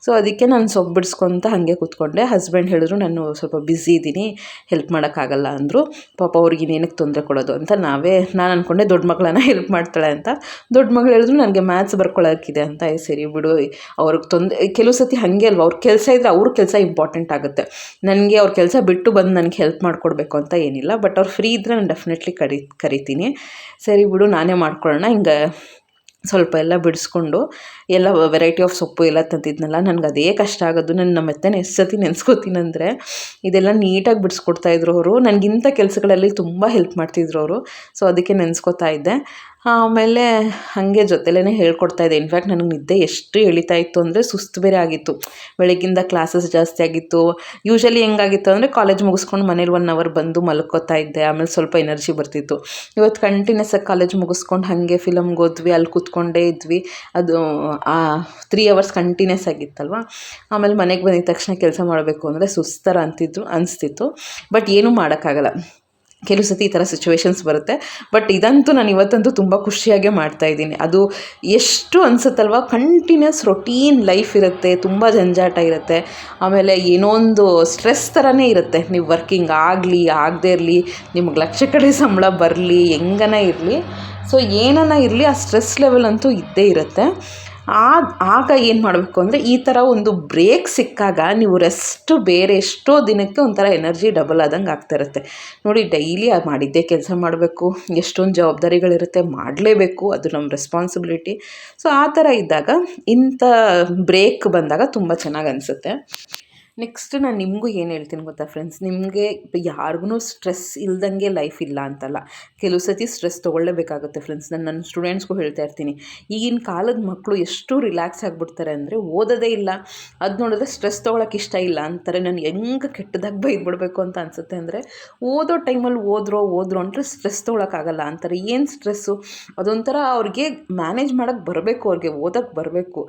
ಸೊ ಅದಕ್ಕೆ ನಾನು ಸೊಪ್ಪು ಬಿಡಿಸ್ಕೊತ ಹಾಗೆ ಕೂತ್ಕೊಂಡೆ. ಹಸ್ಬೆಂಡ್ ಹೇಳಿದ್ರು, ನಾನು ಸ್ವಲ್ಪ ಬ್ಯುಸಿ ಇದ್ದೀನಿ ಹೆಲ್ಪ್ ಮಾಡೋಕ್ಕಾಗಲ್ಲ ಅಂದರು. ಪಾಪ ಅವ್ರಿಗೆ ಇನ್ನೇನಕ್ಕೆ ತೊಂದರೆ ಕೊಡೋದು ಅಂತ ನಾವೇ, ನಾನು ಅಂದ್ಕೊಂಡೆ ದೊಡ್ಡ ಮಗಳನ್ನ ಹೆಲ್ಪ್ ಮಾಡ್ತಾಳೆ ಅಂತ. ದೊಡ್ಡ ಮಗಳು ಹೇಳಿದ್ರು, ನನಗೆ ಮ್ಯಾಥ್ಸ್ ಬರ್ಕೊಳ್ಳೋಕ್ಕಿದೆ ಅಂತ. ಸರಿ ಬಿಡು. ಅವ್ರಿಗೆ ತೊಂದರೆ ಕೆಲವು ಸತಿ ಹಾಗೆ ಅಲ್ವಾ. ಅವ್ರ ಕೆಲಸ ಇದ್ದರೆ ಅವ್ರ ಕೆಲಸ ಇಂಪಾರ್ಟೆಂಟ್ ಆಗುತ್ತೆ. ನನಗೆ ಅವ್ರ ಕೆಲಸ ಬಿಟ್ಟು ಬಂದು ನನಗೆ ಹೆಲ್ಪ್ ಮಾಡಿಕೊಡ್ಬೇಕು ಅಂತ ಏನಿಲ್ಲ ಬಟ್ ಅವ್ರು ಫ್ರೀ ಇದ್ದರೆ ನಾನು ಡೆಫಿನೆಟ್ಲಿ ಕರಿ, ಕರಿತೀನಿ. ಸರಿ ಬಿಡು, ನಾನೇ ಮಾಡ್ಕೊಳ್ಳೋಣ, ಹಿಂಗೆ ಸ್ವಲ್ಪ ಎಲ್ಲ ಬಿಡಿಸ್ಕೊಂಡು ಎಲ್ಲ ವೆರೈಟಿ ಆಫ್ ಸೊಪ್ಪು ಎಲ್ಲ ತಂದಿದ್ನಲ್ಲ, ನನಗೆ ಅದೇ ಕಷ್ಟ ಆಗೋದು. ನಾನು ನಮ್ಮ ಅತ್ತೆನ ಎಷ್ಟು ಸತಿ ನೆನೆಸ್ಕೋತೀನಂದರೆ, ಇದೆಲ್ಲ ನೀಟಾಗಿ ಬಿಡಿಸ್ಕೊಡ್ತಾಯಿದ್ರು ಅವರು. ನನಗಿಂಥ ಕೆಲಸಗಳಲ್ಲಿ ತುಂಬ ಹೆಲ್ಪ್ ಮಾಡ್ತಿದ್ರು ಅವರು. ಸೊ ಅದಕ್ಕೆ ನೆನೆಸ್ಕೋತಾ ಇದ್ದೆ. ಆಮೇಲೆ ಹಾಗೆ ಜೊತೆಲೇ ಹೇಳ್ಕೊಡ್ತಾ ಇದ್ದೆ. ಇನ್ಫ್ಯಾಕ್ಟ್ ನನಗೆ ನಿದ್ದೆ ಎಷ್ಟು ಎಳಿತಾ ಇತ್ತು ಅಂದರೆ ಸುಸ್ತು ಬೇರೆ ಆಗಿತ್ತು. ಬೆಳಗ್ಗಿಂದ ಕ್ಲಾಸಸ್ ಜಾಸ್ತಿ ಆಗಿತ್ತು. ಯೂಶಲಿ ಹೆಂಗಾಗಿತ್ತು ಅಂದರೆ ಕಾಲೇಜ್ ಮುಗಿಸ್ಕೊಂಡು ಮನೇಲಿ ಒನ್ ಅವರ್ ಬಂದು ಮಲ್ಕೋತಾ ಇದ್ದೆ. ಆಮೇಲೆ ಸ್ವಲ್ಪ ಎನರ್ಜಿ ಬರ್ತಿತ್ತು. ಇವತ್ತು ಕಂಟಿನ್ಯೂಸ್ ಆಗಿ ಕಾಲೇಜ್ ಮುಗಿಸ್ಕೊಂಡು ಹಾಗೆ ಫಿಲಮ್ಗೆ ಹೋದ್ವಿ. ಅಲ್ಲಿ ಕೂತ್ಕೊಂಡೇ ಇದ್ವಿ. ಅದು, ಆ ತ್ರೀ ಅವರ್ಸ್ ಕಂಟಿನ್ಯೂಸ್ ಆಗಿತ್ತಲ್ವ? ಆಮೇಲೆ ಮನೆಗೆ ಬಂದಿದ ತಕ್ಷಣ ಕೆಲಸ ಮಾಡಬೇಕು ಅಂದರೆ ಸುಸ್ತರ ಅಂತಿದ್ರು, ಅನಿಸ್ತಿತ್ತು. ಬಟ್ ಏನೂ ಮಾಡೋಕ್ಕಾಗಲ್ಲ. ಕೆಲವು ಸತಿ ಈ ಥರ ಸಿಚುವೇಶನ್ಸ್ ಬರುತ್ತೆ. ಬಟ್ ಇದಂತೂ ನಾನು ಇವತ್ತಂತೂ ತುಂಬ ಮಾಡ್ತಾ ಮಾಡ್ತಾಯಿದ್ದೀನಿ ಅದು ಎಷ್ಟು ಅನಿಸುತ್ತಲ್ವ? ಕಂಟಿನ್ಯೂಸ್ ರೊಟೀನ್ ಲೈಫ್ ಇರುತ್ತೆ, ತುಂಬ ಜಂಜಾಟ ಇರುತ್ತೆ. ಆಮೇಲೆ ಏನೋ ಒಂದು ಸ್ಟ್ರೆಸ್ ಥರನೇ ಇರುತ್ತೆ. ನೀವು ವರ್ಕಿಂಗ್ ಆಗಲಿ, ಆಗದೇ ಇರಲಿ, ನಿಮ್ಗೆ ಲಕ್ಷ ಕಡೆ ಸಂಬಳ ಬರಲಿ, ಹೆಂಗನ ಇರಲಿ. ಸೊ ಏನನ ಇರಲಿ, ಆ ಸ್ಟ್ರೆಸ್ ಲೆವೆಲ್ ಅಂತೂ ಇದ್ದೇ ಇರುತ್ತೆ. ಆ, ಆಗ ಏನು ಮಾಡಬೇಕು ಅಂದರೆ, ಈ ಥರ ಒಂದು ಬ್ರೇಕ್ ಸಿಕ್ಕಾಗ ನೀವು ರೆಸ್ಟ್ ಬೇರೆ ಎಷ್ಟೋ ದಿನಕ್ಕೆ ಒಂಥರ ಎನರ್ಜಿ ಡಬಲ್ ಆದಂಗೆ ಆಗ್ತಾ ಇರುತ್ತೆ. ನೋಡಿ ಡೈಲಿ ಮಾಡಿದ್ದೇ ಕೆಲಸ ಮಾಡಬೇಕು, ಎಷ್ಟೊಂದು ಜವಾಬ್ದಾರಿಗಳಿರುತ್ತೆ, ಮಾಡಲೇಬೇಕು, ಅದು ನಮ್ಮ ರೆಸ್ಪಾನ್ಸಿಬಿಲಿಟಿ ಸೊ ಆ ಥರ ಇದ್ದಾಗ ಇಂಥ ಬ್ರೇಕ್ ಬಂದಾಗ ತುಂಬ ಚೆನ್ನಾಗಿ ಅನಿಸುತ್ತೆ. ನೆಕ್ಸ್ಟ್ ನಾನು ನಿಮಗೂ ಏನು ಹೇಳ್ತೀನಿ ಗೊತ್ತಾ ಫ್ರೆಂಡ್ಸ್ ನಿಮಗೆ ಯಾರಿಗೂ ಸ್ಟ್ರೆಸ್ ಇಲ್ದಂಗೆ ಲೈಫ್ ಇಲ್ಲ ಅಂತಲ್ಲ. ಕೆಲವು ಸತಿ ಸ್ಟ್ರೆಸ್ ತೊಗೊಳ್ಳೇಬೇಕಾಗುತ್ತೆ ಫ್ರೆಂಡ್ಸ್ ನಾನು ನನ್ನ ಸ್ಟೂಡೆಂಟ್ಸ್ಗೂ ಹೇಳ್ತಾ ಇರ್ತೀನಿ. ಈಗಿನ ಕಾಲದ ಮಕ್ಕಳು ಎಷ್ಟು ರಿಲ್ಯಾಕ್ಸ್ ಆಗಿಬಿಡ್ತಾರೆ ಅಂದರೆ ಓದೋದೇ ಇಲ್ಲ. ಅದು ನೋಡಿದ್ರೆ ಸ್ಟ್ರೆಸ್ ತೊಗೊಳಕ್ಕೆ ಇಷ್ಟ ಇಲ್ಲ ಅಂತಾರೆ. ನಾನು ಹೆಂಗೆ ಕೆಟ್ಟದಾಗ ಬೈದ್ಬಿಡ್ಬೇಕು ಅಂತ ಅನಿಸುತ್ತೆ ಅಂದರೆ ಓದೋ ಟೈಮಲ್ಲಿ ಓದ್ರೋ ಓದ್ರೋ ಅಂದರೆ ಸ್ಟ್ರೆಸ್ ತೊಗೊಳಕ್ಕಾಗಲ್ಲ ಅಂತಾರೆ. ಏನು ಸ್ಟ್ರೆಸ್ಸು ಅದೊಂಥರ ಅವ್ರಿಗೆ ಮ್ಯಾನೇಜ್ ಮಾಡೋಕ್ಕೆ ಬರಬೇಕು ಅವ್ರಿಗೆ ಓದೋಕ್ಕೆ ಬರಬೇಕು.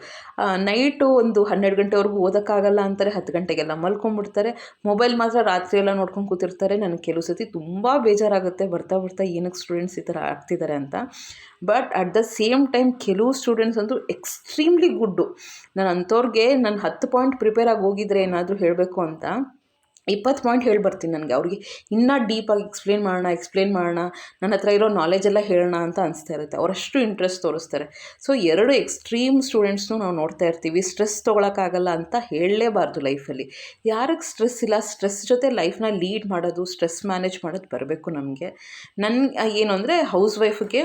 ನೈಟು ಒಂದು ಹನ್ನೆರಡು ಗಂಟೆವರೆಗೂ ಓದೋಕ್ಕಾಗಲ್ಲ ಅಂತಾರೆ. ಹತ್ತು ಗಂಟೆಗೆಲ್ಲ ಮಲ್ಕೊಂಡ್ಬಿಡ್ತಾರೆ ಮೊಬೈಲ್ ಮಾತ್ರ ರಾತ್ರಿ ಎಲ್ಲ ನೋಡ್ಕೊಂಡು ಕೂತಿರ್ತಾರೆ. ನನಗೆ ಕೆಲವು ಸತಿ ತುಂಬ ಬೇಜಾರಾಗುತ್ತೆ. ಬರ್ತಾ ಬರ್ತಾ ಏನಕ್ಕೆ ಸ್ಟೂಡೆಂಟ್ಸ್ ಈ ಥರ ಆಗ್ತಿದ್ದಾರೆ ಅಂತ. But at the same time ಕೆಲವು ಸ್ಟೂಡೆಂಟ್ಸ್ ಅಂತೂ ಎಕ್ಸ್ಟ್ರೀಮ್ಲಿ ಗುಡ್ಡು ನಾನು ಅಂಥವ್ರಿಗೆ ನಾನು ಹತ್ತು ಪಾಯಿಂಟ್ ಪ್ರಿಪೇರ್ ಆಗಿ ಹೋಗಿದ್ರೆ ಏನಾದರೂ ಹೇಳಬೇಕು ಅಂತ. ಇಪ್ಪತ್ತು ಪಾಯಿಂಟ್ ಹೇಳಿ ಬರ್ತೀನಿ ನನಗೆ. ಅವ್ರಿಗೆ ಇನ್ನೂ ಡೀಪಾಗಿ ಎಕ್ಸ್ಪ್ಲೇನ್ ಮಾಡೋಣ ಎಕ್ಸ್ಪ್ಲೇನ್ ಮಾಡೋಣ ನನ್ನ ಹತ್ರ ಇರೋ ನಾಲೆಜ್ ಎಲ್ಲ ಹೇಳೋಣ ಅಂತ ಅನಿಸ್ತಾ ಇರುತ್ತೆ. ಅವರಷ್ಟು ಇಂಟ್ರೆಸ್ಟ್ ತೋರಿಸ್ತಾರೆ. ಸೊ ಎರಡು ಎಕ್ಸ್ಟ್ರೀಮ್ ಸ್ಟೂಡೆಂಟ್ಸ್ನೂ ನಾವು ನೋಡ್ತಾ ಇರ್ತೀವಿ. ಸ್ಟ್ರೆಸ್ ತೊಗೊಳಕ್ಕಾಗಲ್ಲ ಅಂತ ಹೇಳಲೇಬಾರ್ದು ಲೈಫಲ್ಲಿ ಯಾರಿಗೆ ಸ್ಟ್ರೆಸ್ ಇಲ್ಲ ಸ್ಟ್ರೆಸ್ ಜೊತೆ ಲೈಫ್ನ ಲೀಡ್ ಮಾಡೋದು ಸ್ಟ್ರೆಸ್ ಮ್ಯಾನೇಜ್ ಮಾಡೋದು ಬರಬೇಕು ನಮಗೆ. ನನ್ನ ಏನು ಅಂದರೆ ಹೌಸ್ ವೈಫ್ಗೆ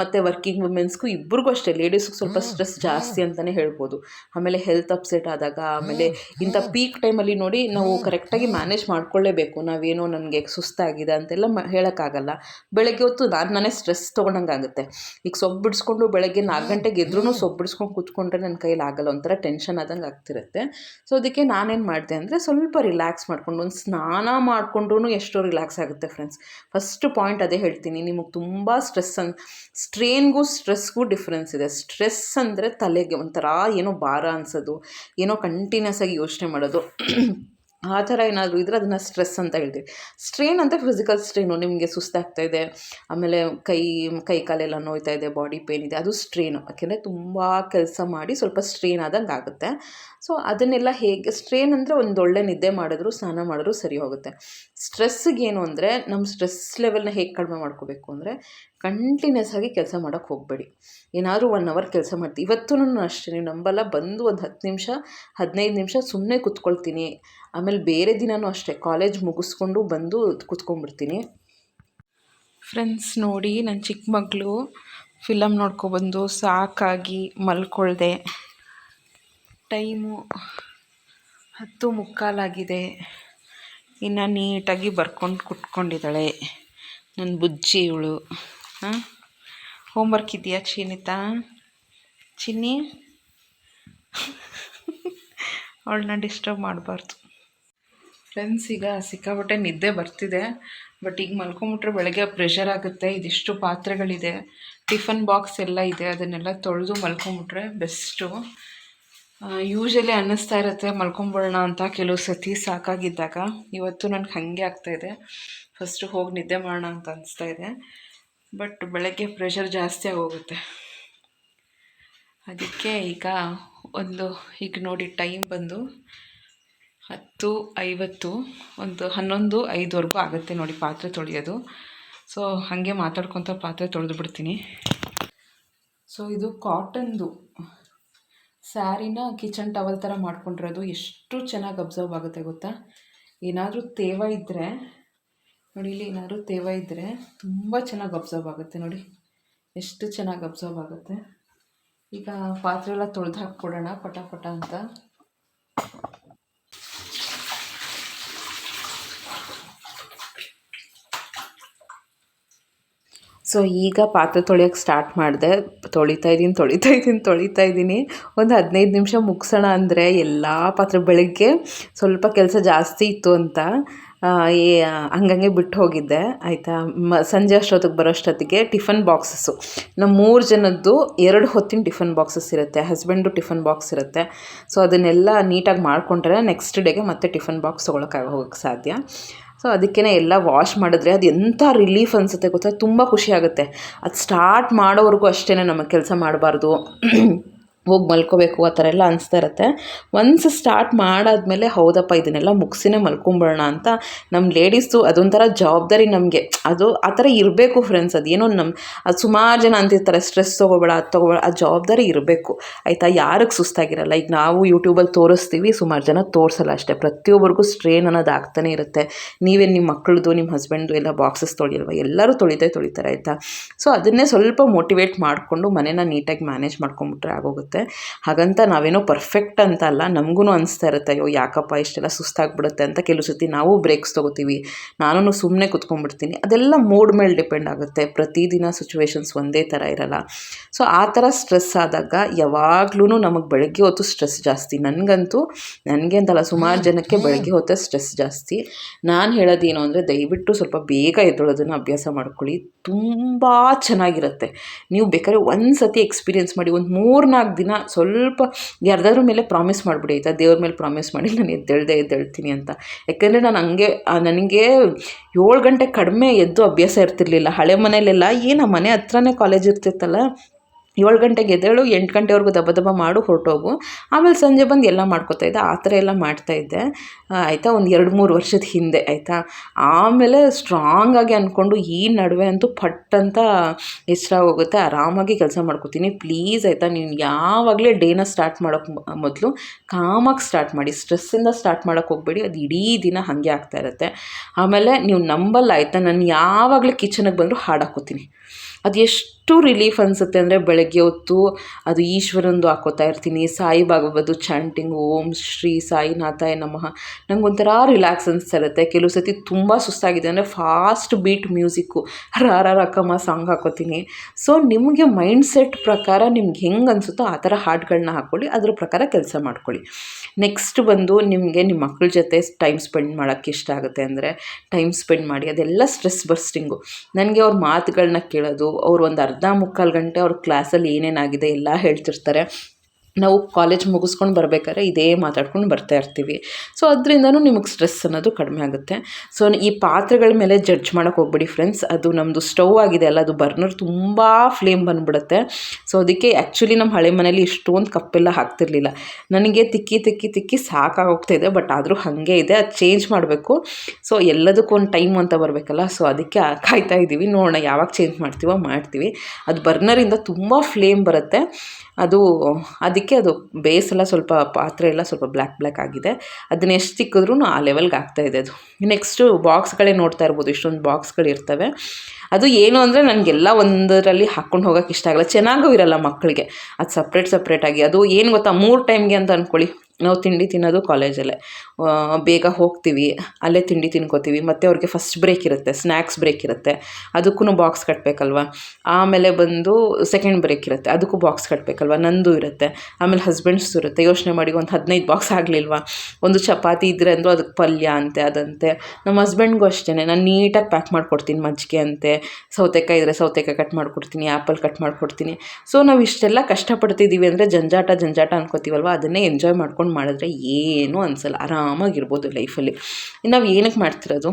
ಮತ್ತು ವರ್ಕಿಂಗ್ ವುಮೆನ್ಸ್ಗೂ ಇಬ್ಬರಿಗೂ ಅಷ್ಟೇ. ಲೇಡೀಸ್ಗೆ ಸ್ವಲ್ಪ ಸ್ಟ್ರೆಸ್ ಜಾಸ್ತಿ ಅಂತಲೇ ಹೇಳ್ಬೋದು. ಆಮೇಲೆ ಹೆಲ್ತ್ ಅಪ್ಸೆಟ್ ಆದಾಗ ಆಮೇಲೆ ಇಂಥ ಪೀಕ್ ಟೈಮಲ್ಲಿ ನೋಡಿ ನಾವು ಕರೆಕ್ಟಾಗಿ ಮ್ಯಾನೇಜ್ ಮಾಡ್ಕೊಳ್ಳೇಬೇಕು. ನಾವೇನೋ ನನಗೆ ಸುಸ್ತಾಗಿದೆ ಅಂತೆಲ್ಲ ಮ, ಹೇಳೋಕ್ಕಾಗಲ್ಲ. ಬೆಳಗ್ಗೆ ಹೊತ್ತು ನಾನು, ನಾನೇ ಸ್ಟ್ರೆಸ್ ತೊಗೊಂಡಂಗೆ ಆಗುತ್ತೆ. ಈಗ ಸೊಪ್ಪು ಬಿಡಿಸ್ಕೊಂಡು ಬೆಳಗ್ಗೆ ನಾಲ್ಕು ಗಂಟೆಗೆ ಎದ್ರೂ ಸೊಪ್ಪು ಬಿಡಿಸ್ಕೊಂಡು ಕೂತ್ಕೊಂಡ್ರೆ ನನ್ನ ಕೈಲಿ ಆಗಲ್ಲ. ಒಂಥರ ಟೆನ್ಷನ್ ಆದಂಗೆ ಆಗ್ತಿರುತ್ತೆ. ಸೊ ಅದಕ್ಕೆ ನಾನೇನು ಮಾಡಿದೆ ಅಂದರೆ ಸ್ವಲ್ಪ ರಿಲ್ಯಾಕ್ಸ್ ಮಾಡ್ಕೊಂಡು, ಒಂದು ಸ್ನಾನ ಮಾಡಿಕೊಂಡ್ರೂ ಎಷ್ಟೋ ರಿಲ್ಯಾಕ್ಸ್ ಆಗುತ್ತೆ ಫ್ರೆಂಡ್ಸ್ ಫಸ್ಟ್ ಪಾಯಿಂಟ್ ಅದೇ ಹೇಳ್ತೀನಿ. ನಿಮಗೆ ತುಂಬ ಸ್ಟ್ರೆಸ್ ಅನ್ ಸ್ಟ್ರೇನ್ಗೂ ಸ್ಟ್ರೆಸ್ಗೂ ಡಿಫ್ರೆನ್ಸ್ ಇದೆ. ಸ್ಟ್ರೆಸ್ ಅಂದರೆ ತಲೆಗೆ ಒಂಥರ ಏನೋ ಭಾರ ಅನ್ಸೋದು. ಏನೋ ಕಂಟಿನ್ಯೂಸ್ ಆಗಿ ಯೋಚನೆ ಮಾಡೋದು. ಆ ಥರ ಏನಾದರೂ ಇದ್ದರೆ ಅದನ್ನು ಸ್ಟ್ರೆಸ್ ಅಂತ ಹೇಳ್ತೀವಿ. ಸ್ಟ್ರೈನ್ ಅಂದರೆ ಫಿಸಿಕಲ್ ಸ್ಟ್ರೈನು ನಿಮಗೆ ಸುಸ್ತಾಗ್ತಾ ಇದೆ, ಆಮೇಲೆ ಕೈ ಕೈ ಕಾಲೆಲ್ಲ ನೋಯ್ತಾ ಇದೆ ಬಾಡಿ ಪೇನ್ ಇದೆ, ಅದು ಸ್ಟ್ರೈನು ಯಾಕೆಂದರೆ ತುಂಬ ಕೆಲಸ ಮಾಡಿ ಸ್ವಲ್ಪ ಸ್ಟ್ರೈನ್ ಆದಂಗೆ ಆಗುತ್ತೆ ಸೊ ಅದನ್ನೆಲ್ಲ ಹೇಗೆ ಸ್ಟ್ರೇನ್ ಅಂದರೆ ಒಂದು ಒಳ್ಳೆ ನಿದ್ದೆ ಮಾಡಿದ್ರು, ಸ್ನಾನ ಮಾಡಿದ್ರು ಸರಿ ಹೋಗುತ್ತೆ. ಸ್ಟ್ರೆಸ್ಸಿಗೆ ಏನು ಅಂದರೆ ನಮ್ಮ ಸ್ಟ್ರೆಸ್ ಲೆವೆಲ್ನ ಹೇಗೆ ಕಡಿಮೆ ಮಾಡ್ಕೋಬೇಕು ಅಂದರೆ ಕಂಟಿನ್ಯೂಸ್ ಆಗಿ ಕೆಲಸ ಮಾಡೋಕ್ಕೆ ಹೋಗಬೇಡಿ. ಏನಾದರೂ ಒನ್ ಅವರ್ ಕೆಲಸ ಮಾಡ್ತೀವಿ ಇವತ್ತೂ ಅಷ್ಟೇ, ನೀವು ನಂಬಲ್ಲ, ಬಂದು ಒಂದು ಹತ್ತು ನಿಮಿಷ, ಹದಿನೈದು ನಿಮಿಷ ಸುಮ್ಮನೆ ಕುತ್ಕೊಳ್ತೀನಿ. ಆಮೇಲೆ ಬೇರೆ ದಿನವೂ ಅಷ್ಟೇ ಕಾಲೇಜ್ ಮುಗಿಸ್ಕೊಂಡು ಬಂದು ಕುತ್ಕೊಂಡ್ಬಿಡ್ತೀನಿ. ಫ್ರೆಂಡ್ಸ್ ನೋಡಿ ನನ್ನ ಚಿಕ್ಕ ಮಗಳು ಫಿಲಮ್ ನೋಡ್ಕೊಬಂದು ಸಾಕಾಗಿ ಮಲ್ಕೊಳ್ದೆ. ಟೈಮು ಹತ್ತು ಮುಕ್ಕಾಲಾಗಿದೆ. ಇನ್ನು ನೀಟಾಗಿ ಬರ್ಕೊಂಡು ಕುತ್ಕೊಂಡಿದ್ದಾಳೆ ನನ್ನ ಬುಜ್ಜಿ ಇವಳು ಹಾಂ? ಹೋಮ್ವರ್ಕ್ ಇದೆಯಾ ಚಿನ್ನಿತಾ ಚಿನ್ನಿ? ಅವಳನ್ನ ಡಿಸ್ಟರ್ಬ್ ಮಾಡಬಾರ್ದು. ಫ್ರೆಂಡ್ಸ್ ಈಗ ಸಿಕ್ಕಾಪಟ್ಟೆ ನಿದ್ದೆ ಬರ್ತಿದೆ. ಬಟ್ ಈಗ ಮಲ್ಕೊಂಬಿಟ್ರೆ ಬೆಳಗ್ಗೆ ಪ್ರೆಷರ್ ಆಗುತ್ತೆ. ಇದಿಷ್ಟು ಪಾತ್ರೆಗಳಿದೆ. ಟಿಫನ್ ಬಾಕ್ಸ್ ಎಲ್ಲ ಇದೆ. ಅದನ್ನೆಲ್ಲ ತೊಳೆದು ಮಲ್ಕೊಂಬಿಟ್ರೆ ಬೆಸ್ಟು ಯೂಶಲಿ ಅನ್ನಿಸ್ತಾ ಇರುತ್ತೆ, ಮಲ್ಕೊಂಬಿಡೋಣ ಅಂತ ಕೆಲವು ಸತಿ ಸಾಕಾಗಿದ್ದಾಗ. ಇವತ್ತು ನನಗೆ ಹಾಗೆ ಆಗ್ತಾಯಿದೆ ಫಸ್ಟು ಹೋಗಿ ನಿದ್ದೆ ಮಾಡೋಣ ಅಂತ ಅನಿಸ್ತಾ ಇದೆ. ಬಟ್ ಬೆಳಗ್ಗೆ ಪ್ರೆಷರ್ ಜಾಸ್ತಿ ಆಗೋಗುತ್ತೆ. ಅದಕ್ಕೆ ಈಗ ಒಂದು, ಈಗ ನೋಡಿ ಟೈಮ್ ಬಂದು ಹತ್ತು ಐವತ್ತು, ಒಂದು ಹನ್ನೊಂದು ಐದುವರೆಗೂ ಆಗುತ್ತೆ ನೋಡಿ ಪಾತ್ರೆ ತೊಳೆಯೋದು. ಸೊ ಹಾಗೆ ಮಾತಾಡ್ಕೊತ ಪಾತ್ರೆ ತೊಳೆದು ಬಿಡ್ತೀನಿ ಸೊ ಇದು ಕಾಟನ್ದು ಸ್ಯಾರಿನ ಕಿಚನ್ ಟವಲ್ ಥರ ಮಾಡ್ಕೊಂಡಿರೋದು ಎಷ್ಟು ಚೆನ್ನಾಗಿ ಅಬ್ಸರ್ವ್ ಆಗುತ್ತೆ ಗೊತ್ತಾ? ಏನಾದರೂ ತೇವ ಇದ್ದರೆ ನೋಡಿ ಇಲ್ಲಿ ಏನಾದರೂ ತೇವ ಇದ್ದರೆ ತುಂಬ ಚೆನ್ನಾಗಿ ಅಬ್ಸರ್ವ್ ಆಗುತ್ತೆ ನೋಡಿ. ಎಷ್ಟು ಚೆನ್ನಾಗಿ ಅಬ್ಸರ್ವ್ ಆಗುತ್ತೆ. ಈಗ ಪಾತ್ರೆ ಎಲ್ಲ ತೊಳೆದು ಹಾಕ್ಕೊಡೋಣ ಪಟ ಪಟ ಅಂತ. ಸೊ ಈಗ ಪಾತ್ರೆ ತೊಳೆಯೋಕ್ಕೆ ಸ್ಟಾರ್ಟ್ ಮಾಡಿದೆ. ತೊಳಿತಾ ಇದ್ದೀನಿ ತೊಳಿತಾ ಇದ್ದೀನಿ ತೊಳಿತಾ ಇದ್ದೀನಿ ಒಂದು ಹದಿನೈದು ನಿಮಿಷ ಮುಗಿಸೋಣ ಅಂದರೆ ಎಲ್ಲ ಪಾತ್ರೆ ಬೆಳಗ್ಗೆ ಸ್ವಲ್ಪ ಕೆಲಸ ಜಾಸ್ತಿ ಇತ್ತು ಅಂತ ಹಂಗಂಗೆ ಬಿಟ್ಟು ಹೋಗಿದ್ದೆ. ಆಯಿತಾ? ಮ, ಸಂಜೆ ಅಷ್ಟೊತ್ತಿಗೆ ಬರೋಷ್ಟೊತ್ತಿಗೆ ಟಿಫನ್ ಬಾಕ್ಸಸ್ಸು. ನಮ್ಮ ಮೂರು ಜನದ್ದು ಎರಡು ಹೊತ್ತಿನ ಟಿಫನ್ ಬಾಕ್ಸಸ್ ಇರುತ್ತೆ. ಹಸ್ಬೆಂಡು ಟಿಫನ್ ಬಾಕ್ಸ್ ಇರುತ್ತೆ. ಸೊ ಅದನ್ನೆಲ್ಲ ನೀಟಾಗಿ ಮಾಡಿಕೊಂಡ್ರೆ ನೆಕ್ಸ್ಟ್ ಡೇಗೆ ಮತ್ತೆ ಟಿಫನ್ ಬಾಕ್ಸ್ ತೊಗೊಳಕ್ಕೆ ಹೋಗೋಕ್ಕೆ ಸಾಧ್ಯ. ಸೊ ಅದಕ್ಕೇ ಎಲ್ಲ ವಾಶ್ ಮಾಡಿದ್ರೆ ಅದು ಎಂಥ ರಿಲೀಫ್ ಅನಿಸುತ್ತೆ ಗೊತ್ತಾ? ತುಂಬ ಖುಷಿ ಆಗುತ್ತೆ. ಅದು ಸ್ಟಾರ್ಟ್ ಮಾಡೋವರೆಗೂ ಅಷ್ಟೇ ನಮಗೆ ಕೆಲಸ ಮಾಡಬಾರ್ದು. ಹೋಗಿ ಮಲ್ಕೋಬೇಕು ಆ ಥರ ಎಲ್ಲ ಅನಿಸ್ತಾ ಇರುತ್ತೆ. ಒನ್ಸ್ ಸ್ಟಾರ್ಟ್ ಮಾಡಾದಮೇಲೆ ಹೌದಪ್ಪ, ಇದನ್ನೆಲ್ಲ ಮುಗಿಸಿನೇ ಮಲ್ಕೊಂಬಿಡೋಣ ಅಂತ ನಮ್ಮ ಲೇಡೀಸು ಅದೊಂಥರ ಜವಾಬ್ದಾರಿ ನಮಗೆ. ಅದು ಆ ಥರ ಇರಬೇಕು ಫ್ರೆಂಡ್ಸ್ ಅದೇನೋ ನಮ್ಮ ಅದು ಸುಮಾರು ಜನ ಅಂತಿರ್ತಾರೆ ಸ್ಟ್ರೆಸ್ ತೊಗೋಬೇಡ, ಅದು ತೊಗೋಬೇಡ, ಆ ಜವಾಬ್ದಾರಿ ಇರಬೇಕು. ಆಯಿತಾ? ಯಾರಿಗೆ ಸುಸ್ತಾಗಿರಲ್ಲ? ಈಗ ನಾವು ಯೂಟ್ಯೂಬಲ್ಲಿ ತೋರಿಸ್ತೀವಿ, ಸುಮಾರು ಜನ ತೋರಿಸಲ್ಲ ಅಷ್ಟೇ. ಪ್ರತಿಯೊಬ್ಬರಿಗೂ ಸ್ಟ್ರೇನ್ ಅನ್ನೋದು ಆಗ್ತಾನೆ ಇರುತ್ತೆ. ನೀವೇ ನಿಮ್ಮ ಮಕ್ಕಳದು ನಿಮ್ಮ ಹಸ್ಬೆಂಡ್ದು ಎಲ್ಲ ಬಾಕ್ಸಸ್ ತೊಳಿಯಲ್ವ ಎಲ್ಲರೂ ತೊಳಿತೇ ತೊಳಿತಾರೆ, ಆಯಿತಾ? ಸೊ ಅದನ್ನೇ ಸ್ವಲ್ಪ ಮೋಟಿವೇಟ್ ಮಾಡಿಕೊಂಡು ಮನೇನ ನೀಟಾಗಿ ಮ್ಯಾನೇಜ್ ಮಾಡ್ಕೊಂಬಿಟ್ರೆ ಆಗೋಗುತ್ತೆ. ಅನಿಸುತ್ತೆ. ಹಾಗಂತ ನಾವೇನೋ ಪರ್ಫೆಕ್ಟ್ ಅಂತ ಅಲ್ಲ ನಮಗೂ ಅನಿಸ್ತಾ ಇರುತ್ತೆ, ಅಯ್ಯೋ, ಯಾಕಪ್ಪ ಇಷ್ಟೆಲ್ಲ ಸುಸ್ತಾಗ್ಬಿಡುತ್ತೆ ಅಂತ ಕೆಲವು ಸತಿ ನಾವು ಬ್ರೇಕ್ಸ್ ತೊಗೋತೀವಿ. ನಾನು ಸುಮ್ಮನೆ ಕುತ್ಕೊಂಡ್ಬಿಡ್ತೀನಿ. ಅದೆಲ್ಲ ಮೂಡ್ ಮೇಲೆ ಡಿಪೆಂಡ್ ಆಗುತ್ತೆ. ಪ್ರತಿದಿನ ಸಿಚುವೇಶನ್ಸ್ ಒಂದೇ ಥರ ಇರಲ್ಲ. ಸೊ ಆ ಥರ ಸ್ಟ್ರೆಸ್ ಆದಾಗ ಯಾವಾಗ್ಲೂ ನಮಗೆ ಬೆಳಗ್ಗೆ ಹೊತ್ತು ಸ್ಟ್ರೆಸ್ ಜಾಸ್ತಿ. ನನಗಂತೂ, ನನಗೆ ಅಂತಲ್ಲ ಸುಮಾರು ಜನಕ್ಕೆ ಬೆಳಗ್ಗೆ ಹೊತ್ತೇ ಸ್ಟ್ರೆಸ್ ಜಾಸ್ತಿ. ನಾನು ಹೇಳೋದೇನು ಅಂದರೆ, ದಯವಿಟ್ಟು ಸ್ವಲ್ಪ ಬೇಗ ಎದ್ದೊಳೋದನ್ನು ಅಭ್ಯಾಸ ಮಾಡ್ಕೊಳ್ಳಿ. ತುಂಬ ಚೆನ್ನಾಗಿರುತ್ತೆ. ನೀವು ಬೇಕಾದ್ರೆ ಒಂದು ಸತಿ ಎಕ್ಸ್ಪೀರಿಯೆನ್ಸ್ ಮಾಡಿ, ಒಂದು ಮೂರು ನಾಲ್ಕು ದಿನ ಸ್ವಲ್ಪ ಯಾರ್ದಾದ್ರ ಮೇಲೆ ಪ್ರಾಮಿಸ್ ಮಾಡಿಬಿಡಿ ಆಯಿತಾ? ದೇವ್ರ ಮೇಲೆ ಪ್ರಾಮಿಸ್ ಮಾಡಿ ನಾನು ಎದ್ದೇಳ್ದೆ ಎದ್ದೇಳ್ತೀನಿ ಅಂತ. ಯಾಕೆಂದರೆ ನಾನು ಹಂಗೆ ನನಗೆ ಏಳು ಗಂಟೆ ಕಡಿಮೆ ಎದ್ದು ಅಭ್ಯಾಸ ಇರ್ತಿರ್ಲಿಲ್ಲ. ಹಳೆ ಮನೆಯಲ್ಲೆಲ್ಲ ಏನು ಮನೆ ಹತ್ರನೇ ಕಾಲೇಜ್ ಇರ್ತಿತ್ತಲ್ಲ? ಏಳು ಗಂಟೆಗೆ ಎದ್ದೇಳು, ಎಂಟು ಗಂಟೆವರೆಗೂ ದಬ್ಬ ದಬ್ಬ ಮಾಡು, ಹೊರಟೋಗು. ಆಮೇಲೆ ಸಂಜೆ ಬಂದು ಎಲ್ಲ ಮಾಡ್ಕೋತಾ ಇದ್ದೆ. ಆ ಥರ ಎಲ್ಲ ಮಾಡ್ತಾಯಿದ್ದೆ ಆಯಿತಾ? ಒಂದು ಎರಡು ಮೂರು ವರ್ಷದ ಹಿಂದೆ, ಆಯಿತಾ? ಆಮೇಲೆ ಸ್ಟ್ರಾಂಗಾಗಿ ಅಂದ್ಕೊಂಡು ಈ ನಡುವೆ ಅಂತೂ ಪಟ್ ಅಂತ ಹೋಗುತ್ತೆ. ಆರಾಮಾಗಿ ಕೆಲಸ ಮಾಡ್ಕೋತೀನಿ. ಪ್ಲೀಸ್ ಆಯಿತಾ ನೀವು ಯಾವಾಗಲೇ ಡೇನ ಸ್ಟಾರ್ಟ್ ಮಾಡೋಕ್ಕೆ ಮೊದಲು ಕಾಮಾಗಿ ಸ್ಟಾರ್ಟ್ ಮಾಡಿ. ಸ್ಟ್ರೆಸ್ಸಿಂದ ಸ್ಟಾರ್ಟ್ ಮಾಡೋಕ್ಕೆ ಹೋಗಬೇಡಿ. ಅದು ಇಡೀ ದಿನ ಹಾಗೆ ಆಗ್ತಾ ಇರುತ್ತೆ. ಆಮೇಲೆ ನೀವು ನಂಬಲ್ಲ, ಆಯಿತಾ? ನಾನು ಯಾವಾಗಲೇ ಕಿಚನಿಗೆ ಬಂದರೂ ಹಾಡಾಕೋತೀನಿ ಅದು ಎಷ್ಟು ರಿಲೀಫ್ ಅನಿಸುತ್ತೆ ಅಂದರೆ ಬೆಳಗ್ಗೆ ಹೊತ್ತು ಅದು ಈಶ್ವರಂದು ಹಾಕೋತಾ ಇರ್ತೀನಿ. ಸಾಯಿ ಬಾಬಾದು ಚಾಂಟಿಂಗ್ ಓಂ ಶ್ರೀ ಸಾಯಿನಾಥಾಯ ನಮಃ. ನಂಗೆ ಒಂಥರ ರಿಲ್ಯಾಕ್ಸ್ ಅನಿಸ್ತಾ ಇರುತ್ತೆ. ಕೆಲವು ಸತಿ ತುಂಬ ಸುಸ್ತಾಗಿದೆ ಅಂದರೆ ಫಾಸ್ಟ್ ಬೀಟ್ ಮ್ಯೂಸಿಕ್ಕು ರಾರ ರಕಮ ಸಾಂಗ್ ಹಾಕೋತೀನಿ. ಸೊ ನಿಮಗೆ ಮೈಂಡ್ ಸೆಟ್ ಪ್ರಕಾರ ನಿಮ್ಗೆ ಹೆಂಗೆ ಅನಿಸುತ್ತೋ ಆ ಥರ ಹಾಡುಗಳನ್ನ ಹಾಕ್ಕೊಳ್ಳಿ. ಅದ್ರ ಪ್ರಕಾರ ಕೆಲಸ ಮಾಡ್ಕೊಳ್ಳಿ. ನೆಕ್ಸ್ಟ್ ಬಂದು ನಿಮಗೆ ನಿಮ್ಮ ಮಕ್ಕಳ ಜೊತೆ ಟೈಮ್ ಸ್ಪೆಂಡ್ ಮಾಡೋಕ್ಕೆ ಇಷ್ಟ ಆಗುತ್ತೆ ಅಂದರೆ ಟೈಮ್ ಸ್ಪೆಂಡ್ ಮಾಡಿ, ಅದೆಲ್ಲ ಸ್ಟ್ರೆಸ್ ಬರ್ಸ್ಟಿಂಗು ನನಗೆ ಅವ್ರ ಮಾತುಗಳನ್ನ ಕೇಳೋದು, ಅವ್ರು ಒಂದು ಅರ್ಧ ಮುಕ್ಕಾಲು ಗಂಟೆ ಅವ್ರ ಕ್ಲಾಸಲ್ಲಿ ಏನೇನಾಗಿದೆ ಎಲ್ಲ ಹೇಳ್ತಿರ್ತಾರೆ. ನಾವು ಕಾಲೇಜ್ ಮುಗಿಸ್ಕೊಂಡು ಬರ್ಬೇಕಾದ್ರೆ ಇದೇ ಮಾತಾಡ್ಕೊಂಡು ಬರ್ತಾ ಇರ್ತೀವಿ. ಸೊ ಅದರಿಂದನೂ ನಿಮಗೆ ಸ್ಟ್ರೆಸ್ ಅನ್ನೋದು ಕಡಿಮೆ ಆಗುತ್ತೆ. ಸೊ ಈ ಪಾತ್ರೆಗಳ ಮೇಲೆ ಜಡ್ಜ್ ಮಾಡೋಕ್ಕೆ ಹೋಗ್ಬೇಡಿ ಫ್ರೆಂಡ್ಸ್ ಅದು ನಮ್ಮದು ಸ್ಟವ್ ಆಗಿದೆ ಅಲ್ಲ, ಅದು ಬರ್ನರ್ ತುಂಬ ಫ್ಲೇಮ್ ಬಂದ್ಬಿಡುತ್ತೆ. ಸೊ ಅದಕ್ಕೆ ಆ್ಯಕ್ಚುಲಿ ನಮ್ಮ ಹಳೆ ಮನೇಲಿ ಇಷ್ಟೊಂದು ಕಪ್ಪೆಲ್ಲ ಹಾಕ್ತಿರ್ಲಿಲ್ಲ. ನನಗೆ ತಿಕ್ಕಿ ತಿಕ್ಕಿ ತಿಕ್ಕಿ ಸಾಕಾಗೋಗ್ತಾ ಇದೆ ಬಟ್ ಆದರೂ ಹಾಗೆ ಇದೆ, ಅದು ಚೇಂಜ್ ಮಾಡಬೇಕು. ಸೊ ಎಲ್ಲದಕ್ಕೂ ಒಂದು ಟೈಮ್ ಅಂತ ಬರಬೇಕಲ್ಲ ಸೊ ಅದಕ್ಕೆ ಕಾಯ್ತಾ ಇದ್ದೀವಿ ನೋಡೋಣ ಯಾವಾಗ ಚೇಂಜ್ ಮಾಡ್ತೀವೋ ಮಾಡ್ತೀವಿ. ಅದು ಬರ್ನರಿಂದ ತುಂಬ ಫ್ಲೇಮ್ ಬರುತ್ತೆ. ಅದು, ಅದಕ್ಕೆ ಅದು ಬೇಸ್ ಸ್ವಲ್ಪ ಪಾತ್ರೆ ಎಲ್ಲ ಸ್ವಲ್ಪ ಬ್ಲ್ಯಾಕ್ ಬ್ಲ್ಯಾಕ್ ಆಗಿದೆ. ಅದನ್ನ ಎಷ್ಟು ತಿಕ್ಕಿದ್ರೂ ಆ ಲೆವೆಲ್ಗೆ ಆಗ್ತಾಯಿದೆ ಅದು. ನೆಕ್ಸ್ಟು ಬಾಕ್ಸ್ಗಳೇ ನೋಡ್ತಾ ಇರ್ಬೋದು, ಇಷ್ಟೊಂದು ಬಾಕ್ಸ್ಗಳು ಇರ್ತವೆ ಅದು ಏನು ಅಂದರೆ ನನಗೆಲ್ಲ ಒಂದರಲ್ಲಿ ಹಾಕ್ಕೊಂಡು ಹೋಗೋಕೆ ಇಷ್ಟ ಆಗಲ್ಲ. ಚೆನ್ನಾಗೂ ಇರಲ್ಲ ಮಕ್ಕಳಿಗೆ ಅದು ಸಪ್ರೇಟ್ ಸಪ್ರೇಟಾಗಿ ಅದು ಏನು ಗೊತ್ತಾ? ಮೂರು ಟೈಮ್ಗೆ ಅಂತ ಅಂದ್ಕೊಳ್ಳಿ ನಾವು ತಿಂಡಿ ತಿನ್ನೋದು ಕಾಲೇಜಲ್ಲೇ ಬೇಗ ಹೋಗ್ತೀವಿ. ಅಲ್ಲೇ ತಿಂಡಿ ತಿನ್ಕೋತೀವಿ. ಮತ್ತು ಅವ್ರಿಗೆ ಫಸ್ಟ್ ಬ್ರೇಕ್ ಇರುತ್ತೆ. ಸ್ನ್ಯಾಕ್ಸ್ ಬ್ರೇಕ್ ಇರುತ್ತೆ. ಅದಕ್ಕೂ ಬಾಕ್ಸ್ ಕಟ್ಟಬೇಕಲ್ವ ಆಮೇಲೆ ಬಂದು ಸೆಕೆಂಡ್ ಬ್ರೇಕ್ ಇರುತ್ತೆ. ಅದಕ್ಕೂ ಬಾಕ್ಸ್ ಕಟ್ಟಬೇಕಲ್ವ ನಂದು ಇರುತ್ತೆ. ಆಮೇಲೆ ಹಸ್ಬೆಂಡ್ಸ್ ಇರುತ್ತೆ. ಯೋಚನೆ ಮಾಡಿ ಒಂದು ಹದಿನೈದು ಬಾಕ್ಸ್ ಆಗಲಿಲ್ವಾ? ಒಂದು ಚಪಾತಿ ಇದ್ದರೆ ಅಂದರೂ ಅದಕ್ಕೆ ಪಲ್ಯ ಅಂತೆ, ಅದಂತೆ. ನಮ್ಮ ಹಸ್ಬೆಂಡ್ಗೂ ಅಷ್ಟೇ ನಾನು ನೀಟಾಗಿ ಪ್ಯಾಕ್ ಮಾಡಿಕೊಡ್ತೀನಿ ಮಜ್ಜಿಗೆ ಅಂತೆ. ಸೌತೆಕಾಯಿ ಇದ್ದರೆ ಸೌತೆಕಾಯಿ ಕಟ್ ಮಾಡಿಕೊಡ್ತೀನಿ ಆ್ಯಪಲ್ ಕಟ್ ಮಾಡಿಕೊಡ್ತೀನಿ. ಸೊ ನಾವು ಇಷ್ಟೆಲ್ಲ ಕಷ್ಟಪಡ್ತಿದ್ದೀವಿ ಅಂದರೆ ಜಂಜಾಟ ಜಂಜಾಟ ಅನ್ಕೋತೀವಲ್ವ? ಅದನ್ನೇ ಎಂಜಾಯ್ ಮಾಡ್ಕೊಂಡು ಮಾಡಿದ್ರೆ ಏನೂ ಅನಿಸಲ್ಲ. ಆರಾಮಾಗಿರ್ಬೋದು ಲೈಫಲ್ಲಿ ನಾವು ಏನಕ್ಕೆ ಮಾಡ್ತಿರೋದು?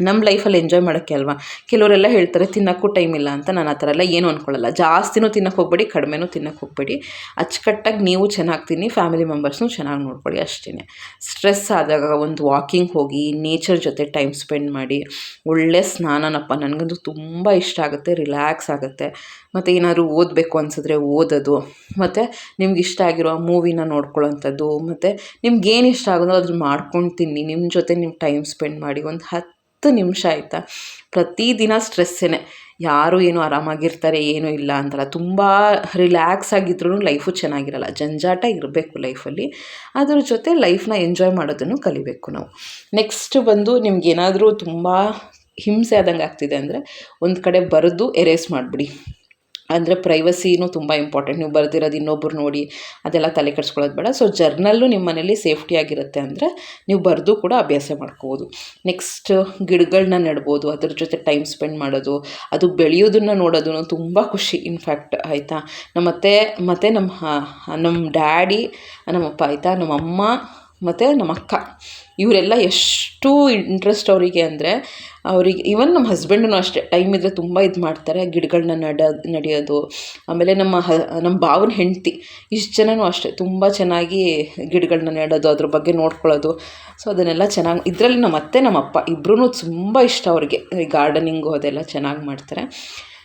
ನಮ್ಮ ಲೈಫಲ್ಲಿ ಎಂಜಾಯ್ ಮಾಡೋಕ್ಕೆ ಅಲ್ವಾ? ಕೆಲವರೆಲ್ಲ ಹೇಳ್ತಾರೆ, ತಿನ್ನೋಕ್ಕೂ ಟೈಮ್ ಇಲ್ಲ ಅಂತ. ನಾನು ಆ ಥರ ಎಲ್ಲ ಏನೂ ಅಂದ್ಕೊಳ್ಳಲ್ಲ ಜಾಸ್ತಿನೂ ತಿನ್ನೋಕ್ಕೆ ಹೋಗ್ಬೇಡಿ, ಕಡಿಮೆನೂ ತಿನ್ನಕ್ಕೆ ಹೋಗ್ಬೇಡಿ. ಅಚ್ಚುಕಟ್ಟಾಗಿ ನೀವು ಚೆನ್ನಾಗಿ ತಿನ್ನಿ ಫ್ಯಾಮಿಲಿ ಮೆಂಬರ್ಸ್ನೂ ಚೆನ್ನಾಗಿ ನೋಡ್ಕೊಳ್ಳಿ ಅಷ್ಟೇ ಸ್ಟ್ರೆಸ್ ಆದಾಗ ಒಂದು ವಾಕಿಂಗ್ ಹೋಗಿ ನೇಚರ್ ಜೊತೆ ಟೈಮ್ ಸ್ಪೆಂಡ್ ಮಾಡಿ, ಒಳ್ಳೆ ಸ್ನಾನನಪ್ಪ, ನನಗಂತೂ ತುಂಬ ಇಷ್ಟ ಆಗುತ್ತೆ ರಿಲ್ಯಾಕ್ಸ್ ಆಗುತ್ತೆ. ಮತ್ತು ಏನಾದರೂ ಓದಬೇಕು ಅನಿಸಿದ್ರೆ ಓದೋದು. ಮತ್ತು ನಿಮ್ಗೆ ಇಷ್ಟ ಆಗಿರೋ ಮೂವಿನ ನೋಡ್ಕೊಳ್ಳೋಂಥದ್ದು. ಮತ್ತು ನಿಮ್ಗೇನು ಇಷ್ಟ ಆಗೋದು ಅದ್ರ ಮಾಡ್ಕೊಂಡು ತಿನ್ನಿ. ನಿಮ್ಮ ಜೊತೆ ನೀವು ಟೈಮ್ ಸ್ಪೆಂಡ್ ಮಾಡಿ ಒಂದು ಹತ್ತು ನಿಮಿಷ ಆಯಿತಾ? ಪ್ರತಿದಿನ ಸ್ಟ್ರೆಸ್ಸೇ ಯಾರು ಏನು ಆರಾಮಾಗಿರ್ತಾರೆ, ಏನೂ ಇಲ್ಲ ಅಂತಲ್ಲ. ತುಂಬ ರಿಲ್ಯಾಕ್ಸ್ ಆಗಿದ್ರೂ ಲೈಫು ಚೆನ್ನಾಗಿರಲ್ಲ. ಜಂಜಾಟ ಇರಬೇಕು ಲೈಫಲ್ಲಿ. ಅದ್ರ ಜೊತೆ ಲೈಫ್ನ ಎಂಜಾಯ್ ಮಾಡೋದನ್ನು ಕಲಿಬೇಕು ನಾವು. ನೆಕ್ಸ್ಟ್ ಬಂದು ನಿಮ್ಗೇನಾದರೂ ತುಂಬ ಹಿಂಸೆ ಆದಂಗೆ ಆಗ್ತಿದೆ ಅಂದರೆ, ಒಂದು ಕಡೆ ಬರೆದು ಎರೇಸ್ ಮಾಡಿಬಿಡಿ. ಅಂದರೆ ಪ್ರೈವಸಿನೂ ತುಂಬ ಇಂಪಾರ್ಟೆಂಟ್ ನೀವು ಬರೆದಿರೋದು ಇನ್ನೊಬ್ರು ನೋಡಿ, ಅದೆಲ್ಲ ತಲೆ ಕೆಡ್ಸ್ಕೊಳ್ಳೋದು ಬೇಡ. ಸೊ ಜರ್ನಲ್ಲು ನಿಮ್ಮ ಮನೇಲಿ ಸೇಫ್ಟಿಯಾಗಿರುತ್ತೆ ಅಂದರೆ, ನೀವು ಬರೆದು ಕೂಡ ಅಭ್ಯಾಸ ಮಾಡ್ಕೋಬೋದು. ನೆಕ್ಸ್ಟ್ ಗಿಡಗಳನ್ನ ನೆಡ್ಬೋದು, ಅದ್ರ ಜೊತೆ ಟೈಮ್ ಸ್ಪೆಂಡ್ ಮಾಡೋದು, ಅದು ಬೆಳೆಯೋದನ್ನು ನೋಡೋದು ತುಂಬ ಖುಷಿ. ಇನ್ಫ್ಯಾಕ್ಟ್ ಆಯಿತಾ? ನಮ್ಮ ಅತ್ತೆ, ಮತ್ತು ನಮ್ಮ ನಮ್ಮ ಡ್ಯಾಡಿ ನಮ್ಮಪ್ಪ ಆಯಿತಾ? ನಮ್ಮಮ್ಮ ಮತ್ತು ನಮ್ಮ ಅಕ್ಕ. ಇವರೆಲ್ಲ ಎಷ್ಟು ಇಂಟ್ರೆಸ್ಟ್ ಅವರಿಗೆ ಅಂದರೆ ಅವರಿಗೆ ಈವನ್ ನಮ್ಮ ಹಸ್ಬೆಂಡೂ ಅಷ್ಟೇ ಟೈಮ್ ಇದ್ದರೆ ತುಂಬ ಇದು ಮಾಡ್ತಾರೆ ಗಿಡಗಳನ್ನ ನಡ, ನಡೆಯೋದು, ಆಮೇಲೆ ನಮ್ಮ ಹ, ನಮ್ಮ ಭಾವನ ಹೆಂಡತಿ, ಇಷ್ಟು ಜನನೂ ಅಷ್ಟೇ, ತುಂಬ ಚೆನ್ನಾಗಿ ಗಿಡಗಳನ್ನ ನೆಡೋದು, ಅದ್ರ ಬಗ್ಗೆ ನೋಡ್ಕೊಳ್ಳೋದು ಸೊ ಅದನ್ನೆಲ್ಲ ಚೆನ್ನಾಗಿ, ಇದರಲ್ಲಿ ನಮ್ಮ ಅತ್ತೆ ನಮ್ಮ ಅಪ್ಪ ಇಬ್ಬರೂ ತುಂಬ ಇಷ್ಟ ಅವ್ರಿಗೆ ಗಾರ್ಡನಿಂಗು ಅದೆಲ್ಲ ಚೆನ್ನಾಗಿ ಮಾಡ್ತಾರೆ.